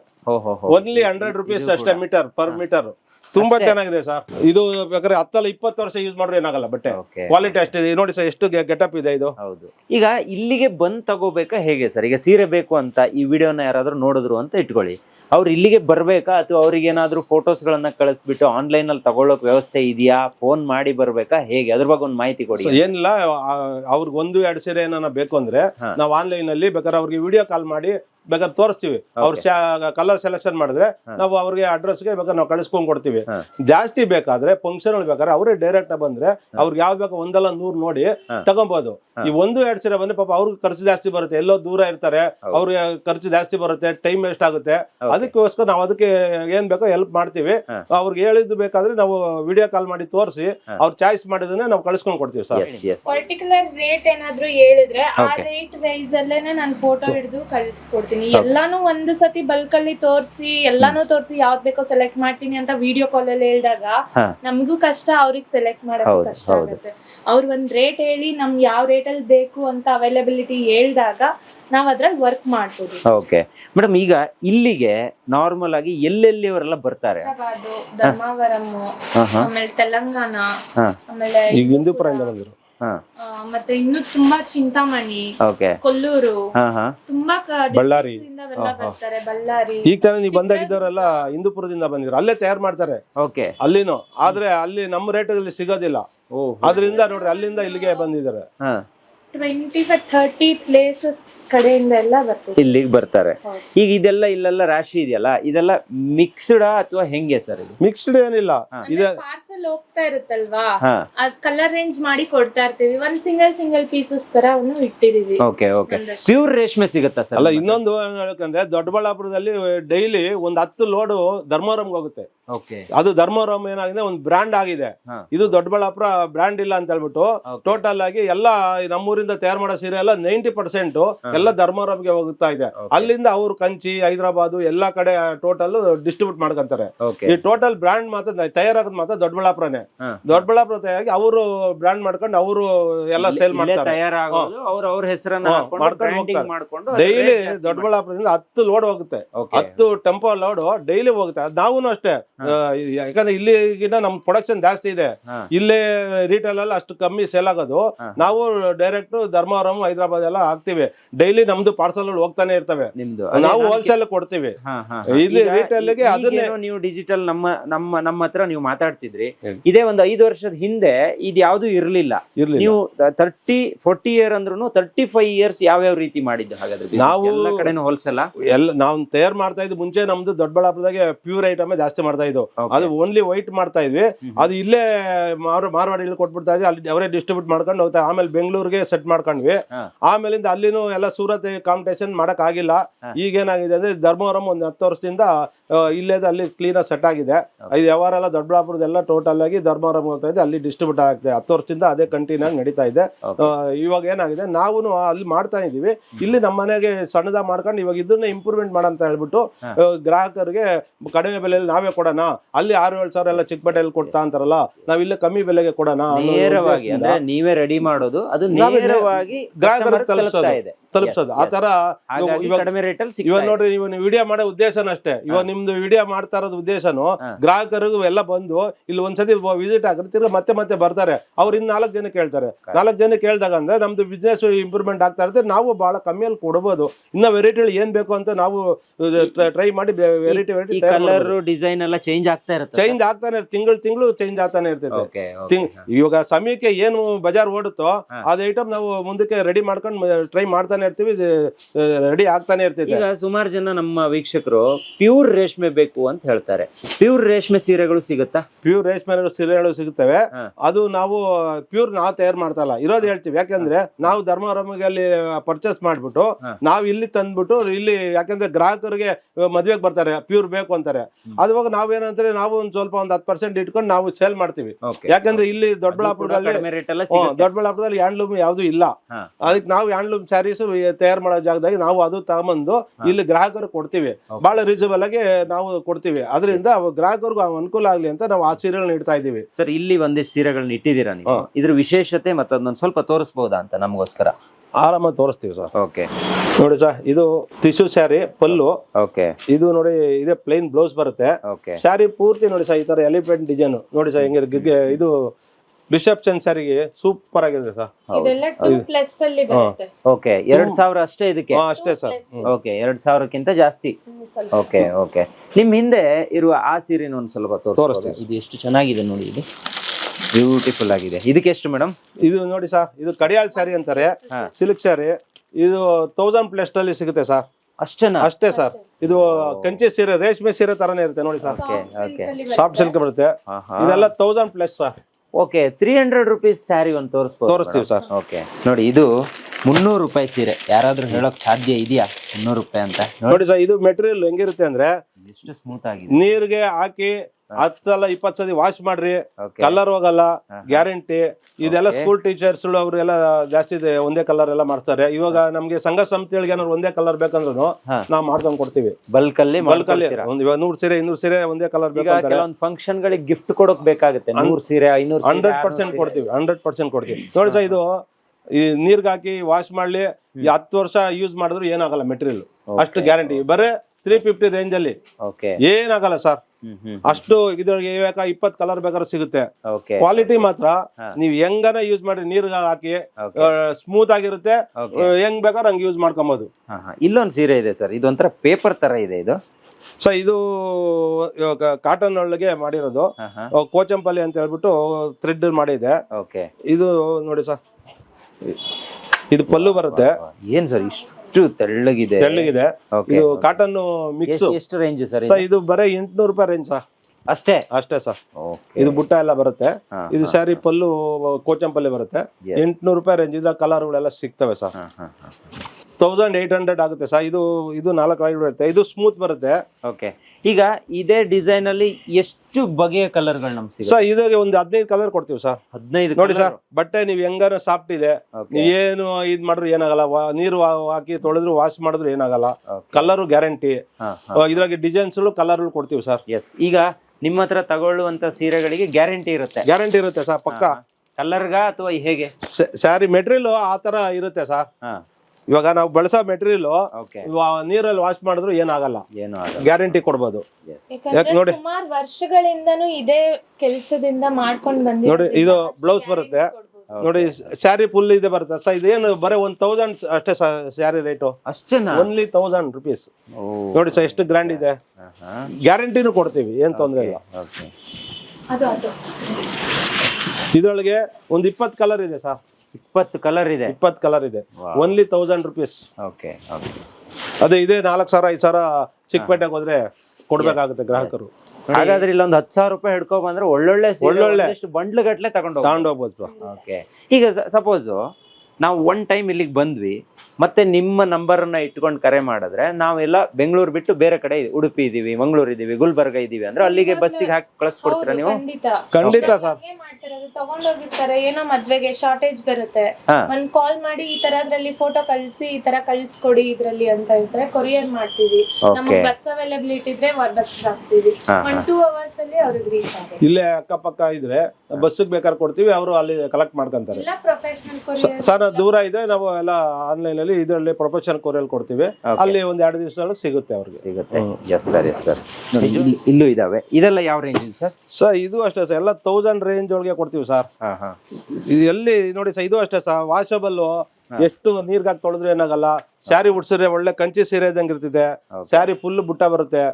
ಓನ್ಲಿ ಹಂಡ್ರೆಡ್ ರುಪೀಸ್ ಅಷ್ಟೇ ಮೀಟರ್ ಪರ್ ಮೀಟರ್ ತುಂಬಾ ಚೆನ್ನಾಗಿದೆ ಸರ್ ಇದು ಬೇಕಾದ್ರೆ ಹತ್ತಲ್ಲ ಇಪ್ಪತ್ತು ವರ್ಷ ಯೂಸ್ ಮಾಡ್ರೆ ಏನಾಗಲ್ಲ ಬಟ್ಟೆ. ಕ್ವಾಲಿಟಿ ಅಷ್ಟಿದೆ. ನೋಡಿ ಸರ್ ಎಷ್ಟು ಗೆಟಪ್ ಇದೆ ಇದು. ಹೌದು. ಈಗ ಇಲ್ಲಿಗೆ ಬಂದ್ ತಗೋಬೇಕಾ ಹೇಗೆ ಸರ್ ಈಗ ಸೀರೆ ಬೇಕು ಅಂತ ಈ ವಿಡಿಯೋನ ಯಾರಾದ್ರೂ ನೋಡಿದ್ರು ಅಂತ ಇಟ್ಕೊಳ್ಳಿ. ಅವ್ರು ಇಲ್ಲಿಗೆ ಬರ್ಬೇಕಾ? ಅಥವಾ ಅವ್ರಿಗೆ ಏನಾದ್ರು ಫೋಟೋಸ್ ಗಳನ್ನ ಕಳಿಸ್ಬಿಟ್ಟು ಆನ್ಲೈನ್ ಅಲ್ಲಿ ತಗೊಳ್ಳೋಕ್ ವ್ಯವಸ್ಥೆ ಇದೆಯಾ? ಫೋನ್ ಮಾಡಿ ಬರ್ಬೇಕಾ? ಹೇಗೆ? ಅದ್ರ ಬಗ್ಗೆ ಒಂದು ಮಾಹಿತಿ ಕೊಡಿ. ಏನಿಲ್ಲ ಅವ್ರಿಗೆ ಒಂದು ಎರಡು ಸೀರೆ ಏನಾನ ಬೇಕು ಅಂದ್ರೆ. ನಾವು ಆನ್ಲೈನ್ ಅಲ್ಲಿ ಬೇಕಾದ್ರೆ ಅವ್ರಿಗೆ ವಿಡಿಯೋ ಕಾಲ್ ಮಾಡಿ ಬೇಕಾದ್ರೆ ತೋರಿಸ್ತೀವಿ ಅವ್ರ ಕಲರ್ ಸೆಲೆಕ್ಷನ್ ಮಾಡಿದ್ರೆ. ನಾವು ಅವ್ರಿಗೆ ಅಡ್ರೆಸ್ಗೆ ಬೇಕಾದ್ರೆ ನಾವು ಕಳಿಸ್ಕೊಂಡ್ ಕೊಡ್ತೀವಿ ಜಾಸ್ತಿ ಬೇಕಾದ್ರೆ ಫಂಕ್ಷನ್ ಬೇಕಾದ್ರೆ ಅವರೇ ಡೈರೆಕ್ಟ್ ಬಂದ್ರೆ ಅವ್ರಿಗೆ ಯಾವ್ದು ಬೇಕು ಒಂದಲ್ಲ ನೂರ್ ನೋಡಿ. ತಗೊಬಹುದು ಈ ಒಂದು ಎರಡು ಸೀರೆ ಬಂದ್ರೆ ಪಾಪ ಅವ್ರಿಗೆ ಖರ್ಚು ಜಾಸ್ತಿ ಬರುತ್ತೆ ಎಲ್ಲೋ ದೂರ ಇರ್ತಾರೆ. ಅವ್ರಿಗೆ ಖರ್ಚು ಜಾಸ್ತಿ ಬರುತ್ತೆ ಟೈಮ್ ವೇಸ್ಟ್ ಆಗುತ್ತೆ. ಅದಕ್ಕೋಸ್ಕರ ನಾವು ಅದಕ್ಕೆ ಏನ್ ಬೇಕೋ ಹೆಲ್ಪ್ ಮಾಡ್ತೀವಿ. ಅವ್ರಿಗೆ ಹೇಳಿದ್ದು ಬೇಕಾದ್ರೆ ನಾವು ವಿಡಿಯೋ ಕಾಲ್ ಮಾಡಿ ತೋರಿಸಿ. ಅವ್ರ ಚಾಯ್ಸ್ ಮಾಡಿದ್ರೆ ನಾವು ಕಳಿಸ್ಕೊಂಡ್ ಕೊಡ್ತೀವಿ ಸರ್. ಪರ್ಟಿಕ್ಯುಲರ್ ರೇಟ್ ಏನಾದ್ರು ಹೇಳಿದ್ರೆ ಆ ರೇಟ್ ವೈಸ್ ಅಲ್ಲೇನೆ ನಾನು ಫೋಟೋ ಹಿಡಿದು ಕಳಿಸ್ಕೊಡ್ತೀನಿ ಎಲ್ಲಾನು ಒಂದ್ ಸತಿ ಬಲ್ಕ್ ಅಲ್ಲಿ ತೋರಿಸಿ ಎಲ್ಲಾನು ತೋರಿಸಿ ಯಾವ್ದ್ ಬೇಕೋ ಸೆಲೆಕ್ಟ್ ಮಾಡ್ತೀನಿ ಅಂತ ವಿಡಿಯೋ ಕಾಲ್ ಅಲ್ಲಿ ಹೇಳಿದಾಗ. ನಮಗೂ ಕಷ್ಟ ಅವ್ರಿಗೆ ಸೆಲೆಕ್ಟ್ ಮಾಡೋದು ಕಷ್ಟ ಆಗುತ್ತೆ. ಅವ್ರ ಒಂದ್ ರೇಟ್ ಹೇಳಿ ನಮ್ ಯಾವ ರೇಟ್ ಅಲ್ಲಿ ಬೇಕು ಅಂತ ಅವೈಲಬಿಲಿಟಿ ಹೇಳಿದಾಗ ನಾವ್ ಅದ್ರಲ್ಲಿ ವರ್ಕ್ ಮಾಡ್ಬೋದು. ಓಕೆ ಮೇಡಮ್ ಈಗ ಇಲ್ಲಿಗೆ ನಾರ್ಮಲ್ ಆಗಿ ಎಲ್ಲೆಲ್ಲಿ ಅವರೆಲ್ಲ ಬರ್ತಾರೆ ಧರ್ಮಾವರಂ. ಆಮೇಲೆ ತೆಲಂಗಾಣ ಆಮೇಲೆ ಈಗ ಹಿಂದೂಪುರದಿಂದ ಬಂದಿರು ಹಾ ಆ, ಮತ್ತೆ ಇನ್ನು ತುಂಬಾ ಚಿಂತಾಮಣಿ ಓಕೆ ಕೊಲ್ಲೂರು ತುಂಬಾ ಬಳ್ಳಾರಿ. ಬರ್ತಾರೆ ಬಳ್ಳಾರಿ. ಈಗ ತಾನೇ ನೀವು ಬಂದಾಗಿದ್ದವರೆಲ್ಲ ಹಿಂದೂಪುರದಿಂದ ಬಂದಿದ್ರು. ಅಲ್ಲೇ ತಯಾರು ಮಾಡ್ತಾರೆ. ಓಕೆ ಅಲ್ಲಿನೂ. ಆದ್ರೆ ಅಲ್ಲಿ ನಮ್ಮ ರೇಟ್ ಅಲ್ಲಿ ಸಿಗೋದಿಲ್ಲ ಅದರಿಂದ ನೋಡ್ರಿ ಅಲ್ಲಿಂದ ಇಲ್ಲಿಗೆ ಬಂದಿದ್ದಾರೆ. ಹಾ. ಟ್ವೆಂಟಿ ಫೈವ್ ಥರ್ಟಿ ಪ್ಲೇಸಸ್ ಕಡೆಯಿಂದ ಎಲ್ಲ ಬರ್ತದೆ. ಇಲ್ಲಿಗೆ ಬರ್ತಾರೆ. ಈಗ ಇದೆಲ್ಲ ಇಲ್ಲೆಲ್ಲ ರಾಶಿ ಇದೆಯಲ್ಲ ಇದೆಲ್ಲ ಮಿಕ್ಸ್ಡ್ ಅಥವಾ ಹೆಂಗೆ ಸರ್ ಇದು? ಮಿಕ್ಸ್ಡ್ ಏನಿಲ್ಲ. ಇದೆ ಪಾರ್ಸಲ್ ಹೋಗ್ತಾ ಇರುತ್ತಲ್ವಾ? ಅದ್ ಕಲರ್ ರೇಂಜ್ ಮಾಡಿ ಕೊಡ್ತಾ ಇರ್ತೀವಿ. ಒಂದ್ ಸಿಂಗಲ್ ಸಿಂಗಲ್ ಪೀಸಸ್ ತರ ಅವನು ಇಟ್ಟಿದೀವಿ. ಓಕೆ ಓಕೆ ಒಂದಷ್ಟು. ಪ್ಯೂರ್ ರೇಷ್ಮೆ ಸಿಗುತ್ತಾ ಸರ್ ಅಲ್ಲ ಇನ್ನೊಂದು ಹೇಳಕಂದ್ರೆ ದೊಡ್ಡಬಳ್ಳಾಪುರದಲ್ಲಿ ಡೈಲಿ ಒಂದ್ ಹತ್ತು ಲೋಡು ಧರ್ಮವರಂಗೆ ಹೋಗುತ್ತೆ. ಓಕೆ ಅದು ಧರ್ಮವರಂ ಏನಾಗಿದೆ ಒಂದು ಬ್ರ್ಯಾಂಡ್ ಆಗಿದೆ. ಹಾ. ಇದು ದೊಡ್ಡಬಳ್ಳಾಪುರ ಬ್ರ್ಯಾಂಡ್ ಇಲ್ಲ ಅಂತ ಹೇಳ್ಬಿಟ್ಟು ಟೋಟಲ್ ಆಗಿ ಎಲ್ಲ ನಮ್ಮೂರಿಂದ ತಯಾರು ಮಾಡೋ ಸೀರೆ ಎಲ್ಲ ನೈಂಟಿ ಪರ್ಸೆಂಟ್ ಎಲ್ಲ ಧರ್ಮವರಂಗೆ ಹೋಗುತ್ತಾ ಇದೆ. ಅಲ್ಲಿಂದ ಅವ್ರು ಕಂಚಿ ಹೈದರಾಬಾದ್ ಎಲ್ಲಾ ಕಡೆ ಟೋಟಲ್ ಡಿಸ್ಟ್ರಿಬ್ಯೂಟ್ ಮಾಡ್ಕೊಂತಾರೆ. ಓಕೆ ಈ ಟೋಟಲ್ ಬ್ರ್ಯಾಂಡ್ ಮಾತ್ರ ನ- ಮಾತ್ರ ಮಾತ್ರ ದೊಡ್ಡಬಳ್ಳಾಪುರನೇ. ದೊಡ್ಡಬಳ್ಳಾಪುರ ತಯಾರಾಗಿ ಅವರು ಬ್ರಾಂಡ್ ಮಾಡ್ಕೊಂಡು ಅವರು ಎಲ್ಲ ಸೇಲ್ ಮಾಡ್ತಾರೆ. ಮಾಡ್ಕೊಂಡು ಡೈಲಿ ದೊಡ್ಡಬಳ್ಳಾಪುರದಿಂದ ಹತ್ತು ಲೋಡ್ ಹೋಗುತ್ತೆ. ಹತ್ತು ಟೆಂಪೋ ಲೋಡ್ ಡೈಲಿ ಹೋಗುತ್ತೆ. ನಾವು ಅಷ್ಟೇ. ಯಾಕಂದ್ರೆ ಇಲ್ಲಿಗಿನ ನಮ್ ಪ್ರೊಡಕ್ಷನ್ ಜಾಸ್ತಿ ಇದೆ. ಇಲ್ಲಿ ರಿಟೇಲ್ ಅಲ್ಲಿ ಅಷ್ಟು ಕಮ್ಮಿ ಸೇಲ್ ಆಗೋದು. ನಾವು ಡೈರೆಕ್ಟ್ ಧರ್ಮವರಂ ಹೈದರಾಬಾದ್ ಎಲ್ಲ ಹಾಕ್ತಿವಿ. ಡೈಲಿ ನಮ್ದು ಪಾರ್ಸಲ್ ಹೋಗ್ತಾನೆ ಇರ್ತವೆ. ನಾವು ಹೋಲ್ಸೇಲ್ ಕೊಡ್ತೀವಿ. ಇಲ್ಲಿ ರಿಟೇಲ್ಗೆ ಅದನ್ನೇ- ನೀವು ಡಿಜಿಟಲ್ ನಮ್ಮ ನಮ್ಮ ನಮ್ಮ ಹತ್ರ ನೀವು ಮಾತಾಡ್ತಿದ್ರಿ. ಇದೇ ಒಂದು ಐದು ವರ್ಷದ ಹಿಂದೆ ಇದು ಯಾವ್ದು ಇರಲಿಲ್ಲ. ನೀವು ತರ್ಟಿ ಫೋರ್ಟಿ ಇಯರ್ ಅಂದ್ರೂ ತರ್ಟಿ ಫೈವ್ ಇಯರ್ಸ್ ಯಾವ ರೀತಿ ಮಾಡಿದ್ದು ಹಾಗಾದ್ರೆ? ನಾವು- ಎಲ್ಲ ಕಡೆನೂ ಹೋಲ್ಸಲ್ಲ ಎಲ್ಲ ನಾವು ತಯಾರು ಮಾಡ್ತಾ ಇದ್ದು ಮುಂಚೆ ನಮ್ದು ದೊಡ್ಡಬಳ್ಳಾಪುರದಾಗೆ ಪ್ಯೂರ್ ಐಟಮ್ ಜಾಸ್ತಿ ಮಾಡ್ತಾ ಇದ್ವು ಅದು ಓನ್ಲಿ ವೈಟ್ ಮಾಡ್ತಾ ಇದ್ವಿ. ಅದು ಇಲ್ಲೇ ಮಾರು ಮಾರವಾಡಿಲಿ ಕೊಟ್ಬಿಡ್ತಾ ಇದ್ವಿ. ಅಲ್ಲಿ ಅವರೇ ಡಿಸ್ಟ್ರಿಬ್ಯೂಟ್ ಮಾಡ್ಕೊಂಡು ಹೋಗ್ತಾ ಆಮೇಲೆ ಬೆಂಗಳೂರಿಗೆ ಸೆಟ್ ಮಾಡ್ಕೊಂಡ್ವಿ. ಆಮೇಲಿಂದ ಅಲ್ಲಿನೂ ಎಲ್ಲ ಸೂರತ್ ಕಾಂಪಿಟೇಷನ್ ಮಾಡಕ್ ಆಗಿಲ್ಲ. ಈಗ ಈಗೇನಾಗಿದೆ ಅಂದ್ರೆ ಧರ್ಮವರಂ ಒಂದು ಹತ್ತು ವರ್ಷದಿಂದ ಇಲ್ಲೇದ ಅಲ್ಲಿ ಕ್ಲೀನ್ ಸೆಟ್ ಆಗಿದೆ. ಇದು ವ್ಯವಹಾರ ಎಲ್ಲ ದೊಡ್ಡಬಳ್ಳಾಪುರದೆಲ್ಲ ಟೋಟಲ್ ಆಗಿ ಧರ್ಮವರಂ ಅಂತ ಇದೆ. ಅಲ್ಲಿ ಡಿಸ್ಟ್ರಿಬ್ಯೂಟ್ ಆಗ್ತದೆ. ಹತ್ತು ವರ್ಷದಿಂದ ಅದೇ ಕಂಟಿನ್ಯೂ ಆಗಿ ನಡೀತಾ ಇದೆ. ಇವಾಗ ಏನಾಗಿದೆ? ನಾವು ಅಲ್ಲಿ ಮಾಡ್ತಾ ಇದೀವಿ ಇಲ್ಲಿ ನಮ್ಮ ಮನೆಗೆ ಸಣ್ಣದ ಮಾಡ್ಕೊಂಡು ಇವಾಗ ಇದನ್ನ ಇಂಪ್ರೂವ್ಮೆಂಟ್ ಮಾಡಂತ ಹೇಳ್ಬಿಟ್ಟು ಗ್ರಾಹಕರಿಗೆ ಕಡಿಮೆ ಬೆಲೆಯಲ್ಲಿ ನಾವೇ ಕೊಡೋಣ. ಅಲ್ಲಿ ಆರು ಏಳು ಸಾವಿರ ಎಲ್ಲ ಚಿಕ್ಕ ಬಟ್ಟೆಯಲ್ಲಿ ಕೊಡ್ತಾ ಅಂತಾರಲ್ಲ ನಾವ್ ಇಲ್ಲಿ ಕಮ್ಮಿ ಬೆಲೆಗೆ ಕೊಡೋಣ ನೇರವಾಗಿ ನೀವೇ ರೆಡಿ ಮಾಡೋದು. ಅದು ನೇರವಾಗಿ ಗ್ರಾಹಕರಿಗೆ ಗೆ ತಲುಪಿಸೋದು. ತಲುಪಿಸೋದು. ಆ. ತರ ಇವಾಗ ನೋಡ್ರಿ ನೀವು ವಿಡಿಯೋ ಮಾಡೋ ಉದ್ದೇಶನ ಅಷ್ಟೇ. ಇವಾಗ ನಿಮ್ದು ವಿಡಿಯೋ ಮಾಡ್ತಾ ಇರೋದು ಉದ್ದೇಶನು ಗ್ರಾಹಕರು ಗ್ರಾಹಕರಿಗೂ ಎಲ್ಲ ಬಂದು ಇಲ್ಲಿ ಒಂದ್ಸತಿ ವಿಸಿಟ್ ಆಗ್ರೆ ತಿರ್ಗ ಮತ್ತೆ ಮತ್ತೆ ಬರ್ತಾರೆ. ಅವ್ರ ಇನ್ ನಾಲ್ಕು ಜನ ಕೇಳ್ತಾರೆ. ನಾಲ್ಕು ಜನ ಕೇಳ್ದಾಗ ಅಂದ್ರೆ ನಮ್ದು ಬಿಸ್ನೆಸ್ ಇಂಪ್ರೂವ್ಮೆಂಟ್ ಆಗ್ತಾ ಇರುತ್ತೆ. ನಾವು ಬಹಳ ಕಮ್ಮಿಯಲ್ಲಿ ಕೊಡಬಹುದು ಇನ್ನ ವೆರೈಟಿ ಏನ್ ಬೇಕು ಅಂತ ನಾವು ಟ್ರೈ ಮಾಡಿ ವೆರೈಟಿ ವೆರೈಟಿ ಕಲರ್ ಡಿಸೈನ್ ಎಲ್ಲ ಚೇಂಜ್ ಆಗ್ತಾ ಇರುತ್ತೆ ಚೇಂಜ್ ಆಗ್ತಾನೆ ತಿಂಗಳು ತಿಂಗಳು ಚೇಂಜ್ ಆಗ್ತಾನೆ ಇರ್ತೈತೆ. ಇವಾಗ ಸಮಯಕ್ಕೆ ಏನು ಬಜಾರ್ ಓಡುತ್ತೋ ಅದ್ ಐಟಮ್ ನಾವು ಮುಂದಕ್ಕೆ ರೆಡಿ ಮಾಡ್ಕೊಂಡು ಟ್ರೈ ಮಾಡ್ತಾನೆ ಇರ್ತೀವಿ ರೆಡಿ ಆಗ್ತಾನೆ ಇರ್ತೀವಿ ಈಗ ಸುಮಾರು ಜನ ನಮ್ಮ ವೀಕ್ಷಕರು ಪ್ಯೂರ್ ರೇಷ್ಮೆ ಬೇಕು ಅಂತ ಹೇಳ್ತಾರೆ. ಪ್ಯೂರ್ ರೇಷ್ಮೆ ಸೀರೆಗಳು ಸಿಗುತ್ತಾ? ಪ್ಯೂರ್ ರೇಷ್ಮೆ ಸೀರೆಗಳು ಸಿಗುತ್ತವೆ. ಅದು ನಾವು ಪ್ಯೂರ್ ನಾವು ತಯಾರು ಮಾಡ್ತಾ ಇಲ್ಲ ಇರೋದು ಹೇಳ್ತೀವಿ. ಯಾಕಂದ್ರೆ ನಾವು ಧರ್ಮವರಮಿಗೆ ಅಲ್ಲಿ ಪರ್ಚೇಸ್ ಮಾಡ್ಬಿಟ್ಟು. ನಾವು ಇಲ್ಲಿ ತಂದ್ಬಿಟ್ಟು ಇಲ್ಲಿ ಯಾಕಂದ್ರೆ ಗ್ರಾಹಕರಿಗೆ ಮದ್ವೆಗೆ ಬರ್ತಾರೆ. ಪ್ಯೂರ್ ಬೇಕು ಅಂತಾರೆ. ಅದಾಗ ಅದುವಾಗ ನಾವೇನಂದ್ರೆ ನಾವು ಒಂದ್ ಸ್ವಲ್ಪ ಒಂದ್ ಹತ್ತು ಪರ್ಸೆಂಟ್ ಇಟ್ಕೊಂಡು ನಾವು ಸೇಲ್ ಮಾಡ್ತೀವಿ. ಯಾಕಂದ್ರೆ ಇಲ್ಲಿ ದೊಡ್ಡಬಳ್ಳಾಪುರದಲ್ಲಿ ದೊಡ್ಡಬಳ್ಳಾಪುರದಲ್ಲಿ ಹ್ಯಾಂಡ್ಲೂಮ್ ಯಾವ್ದು ಇಲ್ಲ. ಅದಕ್ಕೆ ನಾವು ಹ್ಯಾಂಡ್ಲೂಮ್ ಸ್ಯಾರೀಸ್ ತಯಾರು ಮಾಡೋ ಜಾಗದಾಗ ನಾವು ಅದು ತಗೊಂಬಂದು ಇಲ್ಲಿ ಗ್ರಾಹಕರು ಕೊಡ್ತೀವಿ. ಬಹಳ ರೀಸನಬಲ್ ಆಗಿ ನಾವು ಕೊಡ್ತೀವಿ. ಅದರಿಂದ ಗ್ರಾಹಕರಿಗೂ ಅನುಕೂಲ ಆಗ್ಲಿ ಅಂತ ನಾವು ಆ ಸೀರೆಗಳನ್ನ ಇಡ್ತಾ ಇದೀವಿ ಸರ್ ಇಲ್ಲಿ ಒಂದಿಷ್ಟು ಸೀರೆಗಳನ್ನ ಇಟ್ಟಿದ್ದೀರಾ ನೀವು? ಇದ್ರ ವಿಶೇಷತೆ ಮತ್ತೆ ಅದನ್ನ ಸ್ವಲ್ಪ ತೋರಿಸಬಹುದಾ ಅಂತ ನಮಗೋಸ್ಕರ? ಆರಾಮ ತೋರಿಸ್ತೀವಿ ಸರ್. ಓಕೆ ನೋಡಿ ಸರ್ ಇದು ಟಿಶ್ಯೂ ಸ್ಯಾರಿ ಪಲ್ಲು. ಓಕೆ ಇದು ನೋಡಿ ಇದೆ ಪ್ಲೇನ್ ಬ್ಲೌಸ್ ಬರುತ್ತೆ. ಓಕೆ ಸ್ಯಾರಿ ಪೂರ್ತಿ ನೋಡಿ ಸರ್ ಈ ತರ ಎಲಿಫೆಂಟ್ ಡಿಸೈನ್ ನೋಡಿ ಸರ್ ಹೆಂಗಿದೆ ಇದು ರಿಸೆಪ್ಷನ್ ಸರಿಗೆ ಸೂಪರ್ ಆಗಿದೆ ಸರ್. ಇದೆಲ್ಲ ಟೂ ಪ್ಲಸ್ ಅಲ್ಲಿ ಬರುತ್ತೆ. ಓಕೆ ಎರಡ್ ಸಾವಿರ ಅಷ್ಟೇ ಇದಕ್ಕೆ? ಹಾ ಅಷ್ಟೇ ಸರ್. ಓಕೆ ಎರಡ್ ಸಾವಿರಕ್ಕಿಂತ ಜಾಸ್ತಿ. ಹ್ಮ್, ಸ್ವಲ್ಪ. ಓಕೆ ಓಕೆ ನಿಮ್ ಹಿಂದೆ ಇರುವ ಆ ಸೀರೆನ ಒಂದ್ ಸ್ವಲ್ಪ ತೋರಿಸ್ತೀವಿ ತೋರಿಸ್ತೀನಿ. ಇದು ಎಷ್ಟು ಚೆನ್ನಾಗಿದೆ ನೋಡಿ ಇದು. ಬ್ಯೂಟಿಫುಲ್ ಆಗಿದೆ. ಇದಕ್ಕೆ ಎಷ್ಟು ಮೇಡಮ್ ಇದು ನೋಡಿ ಸರ್ ಇದು ಕಡಿಯಾಳ್ ಸ್ಯಾರಿ ಅಂತಾರೆ. ಸಿಲ್ಕ್ ಸ್ಯಾರಿ ಇದು ತೌಸಂಡ್ ಪ್ಲಸ್ ಅಲ್ಲಿ ಸಿಗುತ್ತೆ ಸರ್. ಅಷ್ಟೇನಾ? ಅಷ್ಟೇ ಸರ್. ಇದು ಕಂಚಿ ಸೀರೆ ರೇಷ್ಮೆ ಸೀರೆ ತರನೇ ಇರುತ್ತೆ ನೋಡಿ sir. Okay silk soft silk ಬರುತ್ತೆ. ಇದೆಲ್ಲ thousand plus sir. Okay three hundred rupees sari ಒಂದು ತೋರಿಸ್ಬೋದು ತೋರಿಸ್ತೀವಿ ಸರ್. ಓಕೆ ನೋಡಿ ಇದು ಮುನ್ನೂರು ರೂಪಾಯಿ ಸೀರೆ. ಯಾರಾದ್ರೂ ಹೇಳಕ್ ಸಾಧ್ಯ ಇದೆಯಾ? ಮುನ್ನೂರು ರೂಪಾಯಿ ಅಂತ? ನೋಡಿ. ಸರ್ ಇದು ಮೆಟೀರಿಯಲ್ ಹೆಂಗಿರುತ್ತೆ ಅಂದ್ರೆ ಎಷ್ಟು ಸ್ಮೂತ್ ಆಗಿದೆ. ನೀರಿಗೆ ಹಾಕಿ ಹತ್ತಲ್ಲ ಇಪ್ಪತ್ ಸತಿ ವಾಶ್ ಮಾಡ್ರಿ ಕಲರ್ ಹೋಗಲ್ಲ ಗ್ಯಾರಂಟಿ ಇದೆಲ್ಲ. ಸ್ಕೂಲ್ ಟೀಚರ್ಸ್ ಅವರೆಲ್ಲ ಜಾಸ್ತಿ ಇದೆ, ಒಂದೇ ಕಲರ್ ಎಲ್ಲ ಮಾಡ್ತಾರೆ. ಇವಾಗ ನಮ್ಗೆ ಸಂಘ ಸಂಸ್ಥೆಗಳಿಗೆ ಏನಾದ್ರು ಒಂದೇ ಕಲರ್ ಬೇಕಂದ್ರು. ನಾವು ಮಾಡ್ಕೊಂಡ್ ಕೊಡ್ತೀವಿ. ಬಲ್ಕ್ ಅಲ್ಲಿ ಬಲ್ಕ್ ಅಲ್ಲಿ? ಒಂದ್ ಇವಾಗ ನೂರ್ ಸೀರೆ ಇನ್ನೂರ್ ಸೀರೆ ಒಂದೇ ಕಲರ್ ಬೇಕಂತಾರೆ. ಕೆಲವೊಂದು ಫಂಕ್ಷನ್ ಗಳಿಗೆ ಗಿಫ್ಟ್ ಕೊಡೋಕ್ ಬೇಕಾಗುತ್ತೆ ನೂರ್ ಸೀರೆ ಐನೂರ್ ಹಂಡ್ರೆಡ್ ಪರ್ಸೆಂಟ್ ಕೊಡ್ತೀವಿ ಹಂಡ್ರೆಡ್ ಪರ್ಸೆಂಟ್ ಕೊಡ್ತೀವಿ. ನೋಡಿ ಸರ್ ಇದು ಈ ನೀರ್ಗೆ ಹಾಕಿ ವಾಶ್ ಮಾಡ್ಲಿ ಹತ್ತು ವರ್ಷ ಯೂಸ್ ಮಾಡಿದ್ರು ಏನಾಗಲ್ಲ ಮೆಟೀರಿಯಲ್ ಅಷ್ಟು ಗ್ಯಾರಂಟಿ ಬರೇ ತ್ರೀ ಫಿಫ್ಟಿ ರೇಂಜ್ ಅಲ್ಲಿ. ಏನಾಗಲ್ಲ ಸರ್. ಅಷ್ಟು ಇದ್ರೊಳಗೆ ಬೇಕಾ ಇಪ್ಪತ್ ಕಲರ್ ಬೇಕಾದ್ರೆ ಸಿಗುತ್ತೆ. ಕ್ವಾಲಿಟಿ ಮಾತ್ರ. ನೀವ್ ಹೆಂಗನ ಯೂಸ್ ಮಾಡಿ ನೀರ್ಗೆ ಹಾಕಿ ಸ್ಮೂತ್ ಆಗಿರುತ್ತೆ. ಹೆಂಗ್ ಬೇಕಾದ್ರೆ ಹಂಗ್ ಯೂಸ್ ಮಾಡ್ಕೊಬೋದು. ಇಲ್ಲೊಂದ್ ಸೀರೆ ಇದೆ ಸರ್. ಇದೊಂಥರ ಪೇಪರ್ ತರ ಇದೆ ಇದು? ಸೊ ಇದು ಕಾಟನ್ ಒಳಗೆ ಮಾಡಿರೋದು. ಕೋಚಂಪಲ್ಲಿ ಅಂತ ಹೇಳ್ಬಿಟ್ಟು ಥ್ರೆಡ್ ಮಾಡಿದೆ. ಓಕೆ ಇದು ನೋಡಿ ಸರ್. ಇದು ಪಲ್ಲು ಬರುತ್ತೆ. ಏನ್ ಸರ್ ಇಷ್ಟು ತೆಳ್ಳಗಿದೆ. ತೆಳ್ಳಗಿದೆ. ಓಕೆ ಇದು ಕಾಟನ್ ಮಿಕ್ಸ್ ಎಷ್ಟು- ರೇಂಜ್ ಸರ್ ಇದು? ಬರೀ ಎಂಟ್ನೂರು ರೂಪಾಯಿ ರೇಂಜ್ ಸರ್. ಅಷ್ಟೇ? ಅಷ್ಟೇ ಸರ್. ಇದು ಬುಟ್ಟ ಎಲ್ಲ ಬರುತ್ತೆ. ಇದು ಸ್ಯಾರಿ ಪಲ್ಲು ಕೋಚಂಪಲ್ಲಿ ಬರುತ್ತೆ. ಎಂಟ್ನೂರು ರೂಪಾಯಿ ರೇಂಜ್ ಇದ್ರ ಕಲರ್ಗಳೆಲ್ಲ ಸಿಗ್ತವೆ ಸರ್. ತೌಸಂಡ್ ಏಟ್ ಹಂಡ್ರೆಡ್ ಆಗುತ್ತೆ ಸರ್. ಇದು ಇದು ನಾಲ್ಕು ಐದು ಬರುತ್ತೆ ಇದು ಸ್ಮೂತ್ ಬರುತ್ತೆ. ಓಕೆ. ಈಗ ಇದೇ ಡಿಸೈನ್ ಅಲ್ಲಿ ಎಷ್ಟು ಬಗೆಯ ಕಲರ್ಗಳು ನಮ್ಗೆ ಸಿಗುತ್ತೆ? ಸರ್ ಇದಾಗೆ ಒಂದು ಹದಿನೈದು ಕಲರ್ ಕೊಡ್ತೀವಿ ಸರ್. ಹದಿನೈದು ನೋಡಿ ಸರ್ ಬಟ್ಟೆ ನೀವು ಹೆಂಗಾರ ಸಾಫ್ಟ್ ಇದೆ. ನೀವ್ ಏನು ಇದ್ ಮಾಡಿದ್ರು ಏನಾಗಲ್ಲ. ವಾ- ನೀರು ವಾ- ಹಾಕಿ ತೊಳೆದ್ರು ವಾಶ್ ಮಾಡಿದ್ರು ಏನಾಗಲ್ಲ. Colour guarantee. ಇದ್ರಾಗೆ ಡಿಸೈನ್ಸ್ ಕಲರ್ ಕೊಡ್ತೀವಿ ಸರ್. ಎಸ್. ಈಗ ನಿಮ್ಮ ಹತ್ರ ತಗೊಳ್ಳುವಂತ ಸೀರೆಗಳಿಗೆ ಗ್ಯಾರಂಟಿ ಇರುತ್ತೆ. ಗ್ಯಾರಂಟಿ ಇರುತ್ತೆ ಸರ್ ಪಕ್ಕ. ಕಲರ್ಗ ಅಥವಾ ಹೇಗೆ? ಸ್ಯಾರಿ ಮೆಟೀರಿಯಲ್ ಆ ತರ ಇರುತ್ತೆ ಸರ್. ಹಾ. ಇವಾಗ ನಾವು ಬಳಸೋ ಮೆಟೀರಿಯಲ್ ಓಕೆ ನೀರಲ್ಲಿ ವಾಶ್ ಮಾಡಿದ್ರು ಏನಾಗಲ್ಲ. ಏನು ಆಗಲ್ಲ. ಗ್ಯಾರಂಟಿ ಕೊಡ್ಬೋದು. ಎಸ್ ಯಾಕಂದ್ರೆ ನೋಡಿ. ಸುಮಾರು ವರ್ಷಗಳಿಂದನೂ ಇದೇ ಕೆಲಸದಿಂದ ಮಾಡ್ಕೊಂಡ್ ನೋಡಿ, ಇದು ಬ್ಲೌಸ್ ಬರುತ್ತೆ. ನೋಡಿ ಸ್ಯಾರಿ ಫುಲ್ ಇದೆ ಬರುತ್ತೆ. ಸರ್ ಇದೇನು ಬರೀ ಒಂದ್ ತೌಸಂಡ್ ಅಷ್ಟೇ ಸ್ಯಾರಿ ರೇಟು ಅಷ್ಟೇನಾ? ಓನ್ಲಿ ತೌಸಂಡ್ ರುಪೀಸ್ ಓ. ನೋಡಿ ಸರ್ ಎಷ್ಟು ಗ್ರ್ಯಾಂಡ್ ಇದೆ. ಗ್ಯಾರಂಟಿನೂ ಕೊಡ್ತೀವಿ ಏನ್ ತೊಂದ್ರೆ ಇಲ್ಲ. ಓಕೆ ಅದು ಅದು ಇದ್ರೊಳಗೆ ಒಂದ್ ಇಪ್ಪತ್ ಕಲರ್ ಇದೆ ಸರ್. ಇಪ್ಪತ್ತು ಕಲರ್ ಇದೆ. ಇಪ್ಪತ್ ಕಲರ್ ಇದೆ. ಓನ್ಲಿ ತೌಸಂಡ್ ರುಪೀಸ್ ಓಕೆ ಅದೇ ಇದೇ ನಾಲ್ಕು ಸಾವಿರ ಐದು ಸಾವಿರ ಚಿಕ್ಕಪೇಟೆಗೆ ಹೋದ್ರೆ ಕೊಡ್ಬೇಕಾಗುತ್ತೆ ಗ್ರಾಹಕರು. ಹಾಗಾದ್ರೆ ಇಲ್ಲೊಂದು ಹತ್ತು ಸಾವಿರ ರೂಪಾಯಿ ಹಿಡ್ಕೊ ಬಂದ್ರೆ ಒಳ್ಳೊಳ್ಳೆ ಒಳ್ಳೊಳ್ಳೆ. ಬಂಡ್ಲು ಗಟ್ಲೆ ತಗೊಂಡು ತಗೊಂಡು ಹೋಗ್ಬೋದು ಈಗ ಸಪೋಸ್ ನಾವು ಒನ್ ಟೈಮ್ ಇಲ್ಲಿಗೆ ಬಂದ್ವಿ ಮತ್ತೆ ನಿಮ್ಮ ನಂಬರ್ ಅನ್ನ ಇಟ್ಕೊಂಡು ಕರೆ ಮಾಡಿದ್ರೆ ನಾವೆಲ್ಲ ಬೆಂಗಳೂರು ಬಿಟ್ಟು ಬೇರೆ ಕಡೆ. ಉಡುಪಿ ಇದೀವಿ ಮಂಗಳೂರು ಇದೀವಿ ಗುಲ್ಬರ್ಗ ಇದೀವಿ ಅಂದ್ರೆ ಅಲ್ಲಿಗೆ ಬಸ್ಸಿಗೆ ಹಾಕಿ ಕಳಿಸ್ಕೊಡ್ತೀರಾ ನೀವು? ಖಂಡಿತ. ಖಂಡಿತ ಸರ್. ಮಾಡ್ತಿರೋದು ತಗೊಂಡೋಗಿರ್ತಾರೆ ಏನೋ ಮದ್ವೆಗೆ ಶಾರ್ಟೇಜ್ ಬರುತ್ತೆ. ಹಾ. ಒಂದ್ ಕಾಲ್ ಮಾಡಿ ಈ ತರದ್ರಲ್ಲಿ ಫೋಟೋ ಕಳ್ಸಿ ಈ ತರ ಕಳ್ಸ್ಕೊಡಿ ಇದ್ರಲ್ಲಿ ಅಂತ ಹೇಳ್ತಾರೆ ಕೊರಿಯರ್ ಮಾಡ್ತೀವಿ. ನಮಗ್ ಬಸ್ ಅವೈಲೇಬಿಲಿಟಿ ಇದ್ರೆ ಬಸ್ ಹಾಕ್ತೀವಿ. ಹಾ, ಒಂದ್ ಟೂ ಅವರ್ಸ್ ಅಲ್ಲಿ ಅವ್ರಿಗೆ ರೀಚ್ ಆಗುತ್ತೆ. ಇಲ್ಲೇ ಅಕ್ಕಪಕ್ಕ ಇದ್ರೆ ಬಸ್ಸಿಗೆ ಬೇಕಾದ್ರೆ ಕೊಡ್ತೀವಿ ಅವರು ಅಲ್ಲಿ ಕಲೆಕ್ಟ್ ಮಾಡ್ಕೊಂತಾರೆ. ಇಲ್ಲ ಪ್ರೊಫೆಷನಲ್ ಕೊರಿಯರ್ ಸರ್ ದೂರ ಇದೆ ನಾವು ಎಲ್ಲ ಆನ್ಲೈನ್ ಅಲ್ಲಿ ಇದರಲ್ಲಿ ಪ್ರೊಫೆಷನ್ ಕೊರಿಯಲ್ ಕೊಡ್ತೀವಿ. ಅಲ್ಲಿ ಒಂದ್ ಎರಡು ದಿವಸದೊಳಗೆ ಸಿಗುತ್ತೆ ಅವ್ರಿಗೆ. ಸಿಗುತ್ತೆ. ಎಸ್ ಸರ್ ಎಸ್ ಸರ್ ಇಲ್ಲೂ ಇದಾವೆ. ಇದೆಲ್ಲ ಯಾವ ರೇಂಜ್ ಸರ್ ಸರ್ ಇದು ಅಷ್ಟೇ ಸರ್ ಎಲ್ಲ ತೌಸಂಡ್ ರೇಂಜ್ ಒಳಗೆ ಕೊಡ್ತೀವಿ ಸರ್ ಹಾ ಹಾ. ಇದು ಎಲ್ಲಿ ನೋಡಿ ಸರ್ ಇದು ಅಷ್ಟೇ ಸರ್ ವಾಷಬಲ್ ಎಷ್ಟು ನೀರ್ಗಾಕ್ ಹಾಕಿ ತೊಳೆದ್ರೆ ಏನಾಗಲ್ಲ. ಸ್ಯಾರಿ ಉಡ್ಸಿದ್ರೆ ಒಳ್ಳೆ ಕಂಚಿ ಸೀರೆ ಇದ್ದಂಗೆ ಇರ್ತಿದೆ. ಸ್ಯಾರಿ ಫುಲ್ ಬುಟ್ಟ ಬರುತ್ತೆ.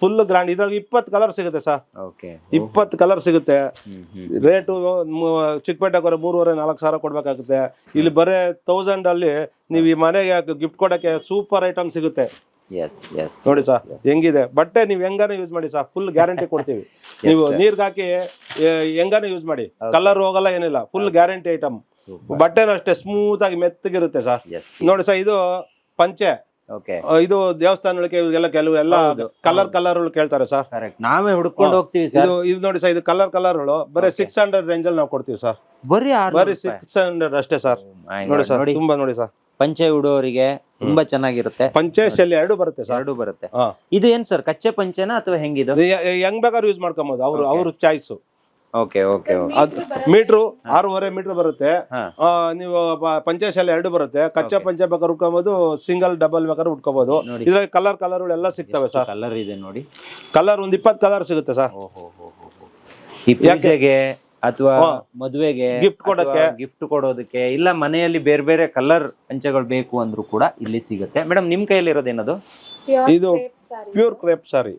ಫುಲ್ ಗ್ರಾಂಡ್ ಇದ್ರಾಗ ಇಪ್ಪತ್ ಕಲರ್ ಸಿಗುತ್ತೆ ಸರ್. ಇಪ್ಪತ್ ಕಲರ್ ಸಿಗುತ್ತೆ. ರೇಟು ಚಿಕ್ಕಪೇಟೆಗೆ ಮೂರುವರೆ ನಾಲ್ಕು ಸಾವಿರ ಕೊಡ್ಬೇಕಾಗುತ್ತೆ. ಇಲ್ಲಿ ಬರೇ ತೌಸಂಡ್ ಅಲ್ಲಿ ನೀವು ಈ ಮನೆಗೆ ಗಿಫ್ಟ್ ಕೊಡಕ್ಕೆ ಸೂಪರ್ ಐಟಮ್ ಸಿಗುತ್ತೆ. ನೋಡಿ ಸರ್ ಹೆಂಗಿದೆ? ಬಟ್ಟೆ ನೀವು ಹೆಂಗಾನ ಯೂಸ್ ಮಾಡಿ ಸರ್ ಫುಲ್ ಗ್ಯಾರಂಟಿ ಕೊಡ್ತೀವಿ. ನೀವು ನೀರ್ಗೆ ಹಾಕಿ ಹೆಂಗಾನ ಯೂಸ್ ಮಾಡಿ. ಕಲರ್ ಹೋಗಲ್ಲ ಏನಿಲ್ಲ ಫುಲ್ ಗ್ಯಾರಂಟಿ ಐಟಮ್ ಬಟ್ಟೆನೂ ಅಷ್ಟೇ ಸ್ಮೂತ್ ಆಗಿ ಮೆತ್ತಗಿರುತ್ತೆ ಸರ್. ನೋಡಿ ಸರ್ ಇದು ಪಂಚೆ. ಇದು ದೇವಸ್ಥಾನಗಳಿಗೆ ಕೆಲವು ಎಲ್ಲ ಕಲರ್ ಕಲರ್ ಕೇಳ್ತಾರೆ ಸರ್. ನಾವೇ ಹುಡ್ಕೊಂಡು ಹೋಗ್ತೀವಿ ಸರ್. ಇದು ನೋಡಿ ಸರ್ ಇದು ಕಲರ್ ಕಲರ್ ಬರೀ ಸಿಕ್ಸ್ ಹಂಡ್ರೆಡ್ ರೇಂಜ್ ಅಲ್ಲಿ ನಾವು ಕೊಡ್ತೀವಿ ಸರ್. ಬರೀ ಬರೀ ಸಿಕ್ಸ್ ಹಂಡ್ರೆಡ್ ಅಷ್ಟೇ ಸರ್. ನೋಡಿ ಸರ್ ತುಂಬಾ ನೋಡಿ ಸರ್. ಪಂಚೆ ಉಡೋರಿಗೆ ತುಂಬಾ ಚೆನ್ನಾಗಿರುತ್ತೆ. ಪಂಚೆ ಶೈಲಿ ಎರಡು ಬರುತ್ತೆ ಸರ್. ಎರಡು ಬರುತ್ತೆ. ಹಾ. ಇದು ಏನ್ ಸರ್ ಕಚ್ಚೆ ಪಂಚೆನಾ ಅಥವಾ ಹೆಂಗಿದು? ಹೆಂಗ್ ಬೇಕಾದ್ರೂ ಯೂಸ್ ಮಾಡ್ಕೊಬೋದು. ಅವ್ರು ಅವ್ರ ಚಾಯ್ಸ್ ಓಕೆ ಓಕೆ ಅದು ಮೀಟ್ರು ಆರೂವರೆ ಮೀಟರ್ ಬರುತ್ತೆ. ಹಾ. ಆ, ನೀವು ಪ- ಅಲ್ಲಿ ಎರಡು ಬರುತ್ತೆ. ಕಚ್ಚಾ ಪಂಚೆ ಬೇಕಾದ್ರೆ ಉಟ್ಕೋಬಹುದು ಸಿಂಗಲ್ ಡಬಲ್ ಬೇಕಾದ್ರೆ ಉಟ್ಕೋಬಹುದು ನೋಡಿ. ಇದ್ರಲ್ಲಿ ಕಲರ್ ಕಲರ್ಗಳೆಲ್ಲ ಸಿಗ್ತವೆ ಸರ್. ಕಲರ್ ಇದೆ ನೋಡಿ. ಕಲರ್ ಒಂದ್ ಇಪ್ಪತ್ತು ಕಲರ್ ಸಿಗುತ್ತೆ ಸರ್. ಓಹೋ ಈ ಪೂಜೆಗೆ ಅಥವಾ ಮದುವೆಗೆ ಗಿಫ್ಟ್ ಕೊಡಕ್ಕೆ. ಗಿಫ್ಟ್ ಕೊಡೋದಕ್ಕೆ ಇಲ್ಲ ಮನೆಯಲ್ಲಿ ಬೇರೆ ಬೇರೆ ಕಲರ್ ಅಂಚೆಗಳು ಬೇಕು ಅಂದ್ರೂ ಕೂಡ ಇಲ್ಲಿ ಸಿಗುತ್ತೆ. ಮೇಡಮ್ ನಿಮ್ ಕೈಯಲ್ಲಿ ಇರೋದೇನದು ಇದು ಪ್ಯೂರ್ ಕ್ರೇಪ್ ಸಾರಿ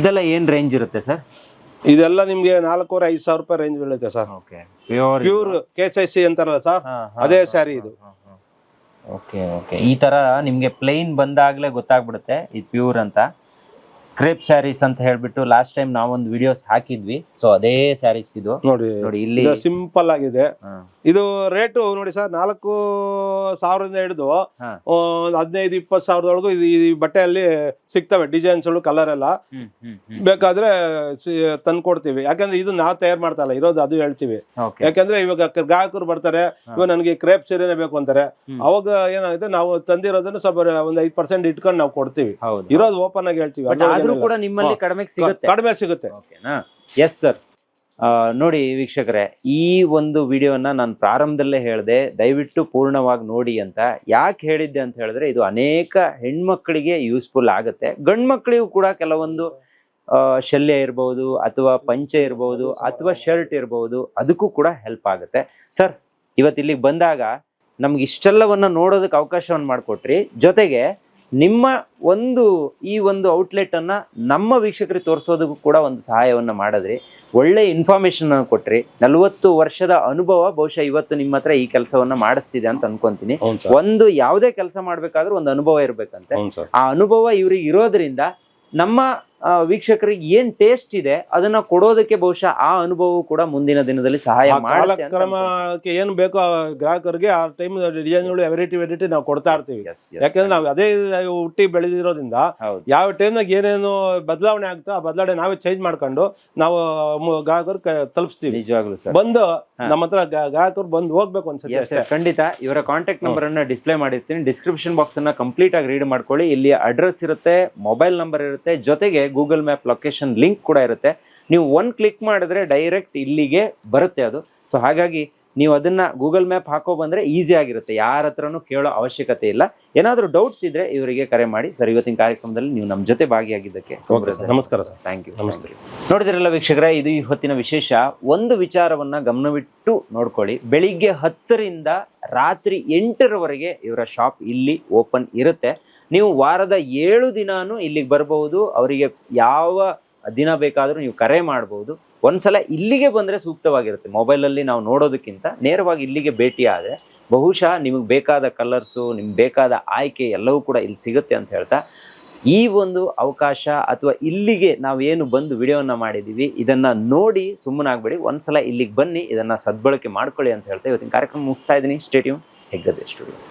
ಇದೆಲ್ಲ ಏನ್ ರೇಂಜ್ ಇರುತ್ತೆ ಸರ್ ಇದೆಲ್ಲ ನಿಮ್ಗೆ ನಾಲ್ಕೂವರೆ ಐದು ಸಾವಿರ ರೂಪಾಯಿ ರೇಂಜ್ ಬೀಳುತ್ತೆ sir okay. Pure pure KS I C ಅಂತಾರಲ್ಲ ಸರ್ ಅದೇ ಸ್ಯಾರಿ ಇದು. Okay okay. ಈ ತರ ನಿಮ್ಗೆ ಪ್ಲೇನ್ ಬಂದಾಗ್ಲೇ ಗೊತ್ತಾಗ್ಬಿಡುತ್ತೆ ಇದು ಪ್ಯೂರ್ ಅಂತ. ಕ್ರೇಪ್ ಸ್ಯಾರೀಸ್ ಅಂತ ಹೇಳ್ಬಿಟ್ಟು ಲಾಸ್ಟ್ ಟೈಮ್ ನಾವೊಂದು ವಿಡಿಯೋಸ್ ಹಾಕಿದ್ವಿ. ಸೊ ಅದೇ ಸ್ಯಾರೀಸ್ ಇದು. ನೋಡಿ ನೋಡಿ ಇಲ್ಲಿ ಸಿಂಪಲ್ ಆಗಿದೆ. ಇದು ರೇಟು ನೋಡಿ ಸರ್ ನಾಲ್ಕು ಸಾವಿರದಿಂದ ಹಿಡಿದು. ಒಂದ್ ಹದಿನೈದು ಇಪ್ಪತ್ತು ಸಾವಿರದೊಳಗೂ ಇದು ಈ ಬಟ್ಟೆಯಲ್ಲಿ ಸಿಗ್ತವೆ ಡಿಸೈನ್ಸ್ ಕಲರ್ ಎಲ್ಲ. ಬೇಕಾದ್ರೆ ತಂದು ಕೊಡ್ತೀವಿ. ಯಾಕಂದ್ರೆ ಇದು ನಾವು ತಯಾರು ಮಾಡ್ತಾ ಇರೋದು ಅದು ಹೇಳ್ತೀವಿ. ಯಾಕಂದ್ರೆ ಇವಾಗ ಗ್ರಾಹಕರು ಬರ್ತಾರೆ ಇವಾಗ ನನಗೆ ಕ್ರೇಪ್ ಸೀರೆನೆ ಬೇಕು ಅಂತಾರೆ. ಅವಾಗ ಏನಾಗುತ್ತೆ ನಾವು ತಂದಿರೋದನ್ನ ಸ್ವಲ್ಪ ಒಂದ್ ಐದ್ ಪರ್ಸೆಂಟ್ ಇಟ್ಕೊಂಡು ನಾವು ಕೊಡ್ತೀವಿ. ಇರೋದು ಓಪನ್ ಆಗಿ ಹೇಳ್ತೀವಿ. ಆದ್ರೂ ಕೂಡ ನಿಮ್ಮಲ್ಲಿ. ಕಡಿಮೆ ಸಿಗುತ್ತೆ. ಕಡಿಮೆ ಸಿಗುತ್ತೆ. ಓಕೆನಾ? ಎಸ್ ಸರ್ ನೋಡಿ ವೀಕ್ಷಕರೇ ಈ ಒಂದು ವಿಡಿಯೋನ ನಾನು ಪ್ರಾರಂಭದಲ್ಲೇ ಹೇಳಿದೆ ದಯವಿಟ್ಟು ಪೂರ್ಣವಾಗಿ ನೋಡಿ ಅಂತ. ಯಾಕೆ ಹೇಳಿದ್ದೆ ಅಂತ ಹೇಳಿದ್ರೆ ಇದು ಅನೇಕ ಹೆಣ್ಮಕ್ಳಿಗೆ ಯೂಸ್ಫುಲ್ ಆಗುತ್ತೆ. ಗಂಡ್ಮಕ್ಳಿಗೂ ಕೂಡ ಕೆಲವೊಂದು ಶಲ್ಯ ಇರ್ಬೋದು ಅಥವಾ ಪಂಚೆ ಇರ್ಬೋದು ಅಥವಾ ಶರ್ಟ್ ಇರ್ಬೋದು ಅದಕ್ಕೂ ಕೂಡ ಹೆಲ್ಪ್ ಆಗುತ್ತೆ. ಸರ್ ಇವತ್ತು ಇಲ್ಲಿಗೆ ಬಂದಾಗ ನಮ್ಗೆ ಇಷ್ಟೆಲ್ಲವನ್ನ ನೋಡೋದಕ್ಕೆ ಅವಕಾಶವನ್ನು ಮಾಡಿಕೊಟ್ರಿ. ಜೊತೆಗೆ ನಿಮ್ಮ ಒಂದು ಈ ಒಂದು ಔಟ್ಲೆಟ್ ಅನ್ನ ನಮ್ಮ ವೀಕ್ಷಕರಿಗೆ ತೋರಿಸೋದಕ್ಕೂ ಕೂಡ ಒಂದು ಸಹಾಯವನ್ನ ಮಾಡಿದ್ರಿ. ಒಳ್ಳೆ ಇನ್ಫಾರ್ಮೇಷನ್ ಕೊಟ್ರಿ. ನಲವತ್ತು ವರ್ಷದ ಅನುಭವ ಬಹುಶಃ ಇವತ್ತು ನಿಮ್ಮ ಹತ್ರ ಈ ಕೆಲಸವನ್ನ ಮಾಡಿಸ್ತಿದೆ ಅಂತ ಅನ್ಕೊಂತೀನಿ. ಒಂದು ಯಾವುದೇ ಕೆಲಸ ಮಾಡ್ಬೇಕಾದ್ರೂ ಒಂದು ಅನುಭವ ಇರ್ಬೇಕಂತೆ. ಆ ಅನುಭವ ಇವ್ರಿಗೆ ಇರೋದ್ರಿಂದ ನಮ್ಮ ವೀಕ್ಷಕರಿಗೆ ಏನ್ ಟೇಸ್ಟ್ ಇದೆ ಅದನ್ನ ಕೊಡೋದಕ್ಕೆ ಬಹುಶಃ ಆ ಅನುಭವ ಕೂಡ ಮುಂದಿನ ದಿನದಲ್ಲಿ ಸಹಾಯ ಮಾಡುತ್ತೆ ಅಂತ ಕಾಲಕ್ರಮಕ್ಕೆ ಏನು ಬೇಕೋ ಆ ಗ್ರಾಹಕರಿಗೆ ಆ ಟೈಮ್ ಡಿಸೈನ್ಗಳು ವೆರೈಟಿ ವೆರೈಟಿ ನಾವು ಕೊಡ್ತಾ ಇರ್ತೀವಿ. Yes, yes. ಯಾಕಂದ್ರೆ ನಾವು ಅದೇ ಹುಟ್ಟಿ ಬೆಳೆದಿರೋದ್ರಿಂದ ಯಾವ ಯಾವ ಟೈಮ್ನಾಗ ಏನೇನು ಬದಲಾವಣೆ ಆಗ್ತಾ ಆ ಬದಲಾವಣೆ ನಾವೇ ಚೇಂಜ್ ಮಾಡ್ಕೊಂಡು ನಾವು ಮು- ಗ್ರಾಹಕರು ಕ- ತಲುಪಿಸ್ತೀವಿ. ನಿಜವಾಗ್ಲು ಸರ್. ಬಂದು ನಮ್ಮ ಹತ್ರ ಗ- ಗ್ರಾಹಕರು ಬಂದು ಹೋಗ್ಬೇಕು ಅನ್ಸುತ್ತೆ ಎಸ್ ಅಷ್ಟೇ. ಖಂಡಿತ. ಇವರ ಕಾಂಟ್ಯಾಕ್ಟ್ ನಂಬರ್ ಅನ್ನ ಡಿಸ್ಪ್ಲೇ ಮಾಡಿರ್ತೀನಿ. ಡಿಸ್ಕ್ರಿಪ್ಷನ್ ಬಾಕ್ಸ್ ಅನ್ನ ಕಂಪ್ಲೀಟ್ ಆಗಿ ರೀಡ್ ಮಾಡ್ಕೊಳ್ಳಿ. ಇಲ್ಲಿ ಅಡ್ರೆಸ್ ಇರುತ್ತೆ ಮೊಬೈಲ್ ನಂಬರ್ ಇರುತ್ತೆ. ಜೊತೆಗೆ ಗೂಗಲ್ ಮ್ಯಾಪ್ ಲೊಕೇಶನ್ ಲಿಂಕ್ ಕೂಡ ಇರುತ್ತೆ. ನೀವು ಒನ್ ಕ್ಲಿಕ್ ಮಾಡಿದ್ರೆ ಡೈರೆಕ್ಟ್ ಇಲ್ಲಿಗೆ ಬರುತ್ತೆ ಅದು. ಸೊ ಹಾಗಾಗಿ ನೀವು ಅದನ್ನ ಗೂಗಲ್ ಮ್ಯಾಪ್ ಹಾಕೋ ಬಂದ್ರೆ ಈಸಿ ಆಗಿರುತ್ತೆ. ಯಾರ ಹತ್ರನೂ ಕೇಳೋ ಅವಶ್ಯಕತೆ ಇಲ್ಲ. ಏನಾದರೂ ಡೌಟ್ಸ್ ಇದ್ರೆ ಇವರಿಗೆ ಕರೆ ಮಾಡಿ. ಸರ್ ಇವತ್ತಿನ ಕಾರ್ಯಕ್ರಮದಲ್ಲಿ ನೀವು ನಮ್ಮ ಜೊತೆ ಭಾಗಿಯಾಗಿದ್ದಕ್ಕೆ ನಮಸ್ಕಾರ ಸರ್ ಥ್ಯಾಂಕ್ ಯು ನಮಸ್ತೆ. ನೋಡಿದ್ರಲ್ಲ ವೀಕ್ಷಕರೇ ಇದು ಇವತ್ತಿನ ವಿಶೇಷ. ಒಂದು ವಿಚಾರವನ್ನ ಗಮನವಿಟ್ಟು ನೋಡ್ಕೊಳ್ಳಿ. ಬೆಳಿಗ್ಗೆ ಹತ್ತರಿಂದ ರಾತ್ರಿ ಎಂಟರವರೆಗೆ ಇವರ ಶಾಪ್ ಇಲ್ಲಿ ಓಪನ್ ಇರುತ್ತೆ. ನೀವು ವಾರದ ಏಳು ದಿನಾನು ಇಲ್ಲಿಗೆ ಬರಬಹುದು. ಅವರಿಗೆ ಯಾವ ದಿನ ಬೇಕಾದರೂ ನೀವು ಕರೆ ಮಾಡಬಹುದು ಒಂದ್ಸಲ ಇಲ್ಲಿಗೆ ಬಂದರೆ ಸೂಕ್ತವಾಗಿರುತ್ತೆ. ಮೊಬೈಲಲ್ಲಿ ನಾವು ನೋಡೋದಕ್ಕಿಂತ ನೇರವಾಗಿ ಇಲ್ಲಿಗೆ ಭೇಟಿ ಆದರೆ ಬಹುಶಃ ನಿಮಗೆ ಬೇಕಾದ ಕಲರ್ಸು, ನಿಮ್ಗೆ ಬೇಕಾದ ಆಯ್ಕೆ ಎಲ್ಲವೂ ಕೂಡ ಇಲ್ಲಿ ಸಿಗುತ್ತೆ ಅಂತ ಹೇಳ್ತಾ, ಈ ಒಂದು ಅವಕಾಶ ಅಥವಾ ಇಲ್ಲಿಗೆ ನಾವೇನು ಬಂದು ವಿಡಿಯೋನ ಮಾಡಿದ್ದೀವಿ, ಇದನ್ನು ನೋಡಿ ಸುಮ್ಮನಾಗ್ಬೇಡಿ. ಒಂದ್ಸಲ ಇಲ್ಲಿಗೆ ಬನ್ನಿ, ಇದನ್ನು ಸದ್ಬಳಕೆ ಮಾಡ್ಕೊಳ್ಳಿ ಅಂತ ಹೇಳ್ತಾ ಇವತ್ತಿನ ಕಾರ್ಯಕ್ರಮ ಮುಗಿಸ್ತಾ ಇದ್ದೀನಿ. Stadium Hegde studio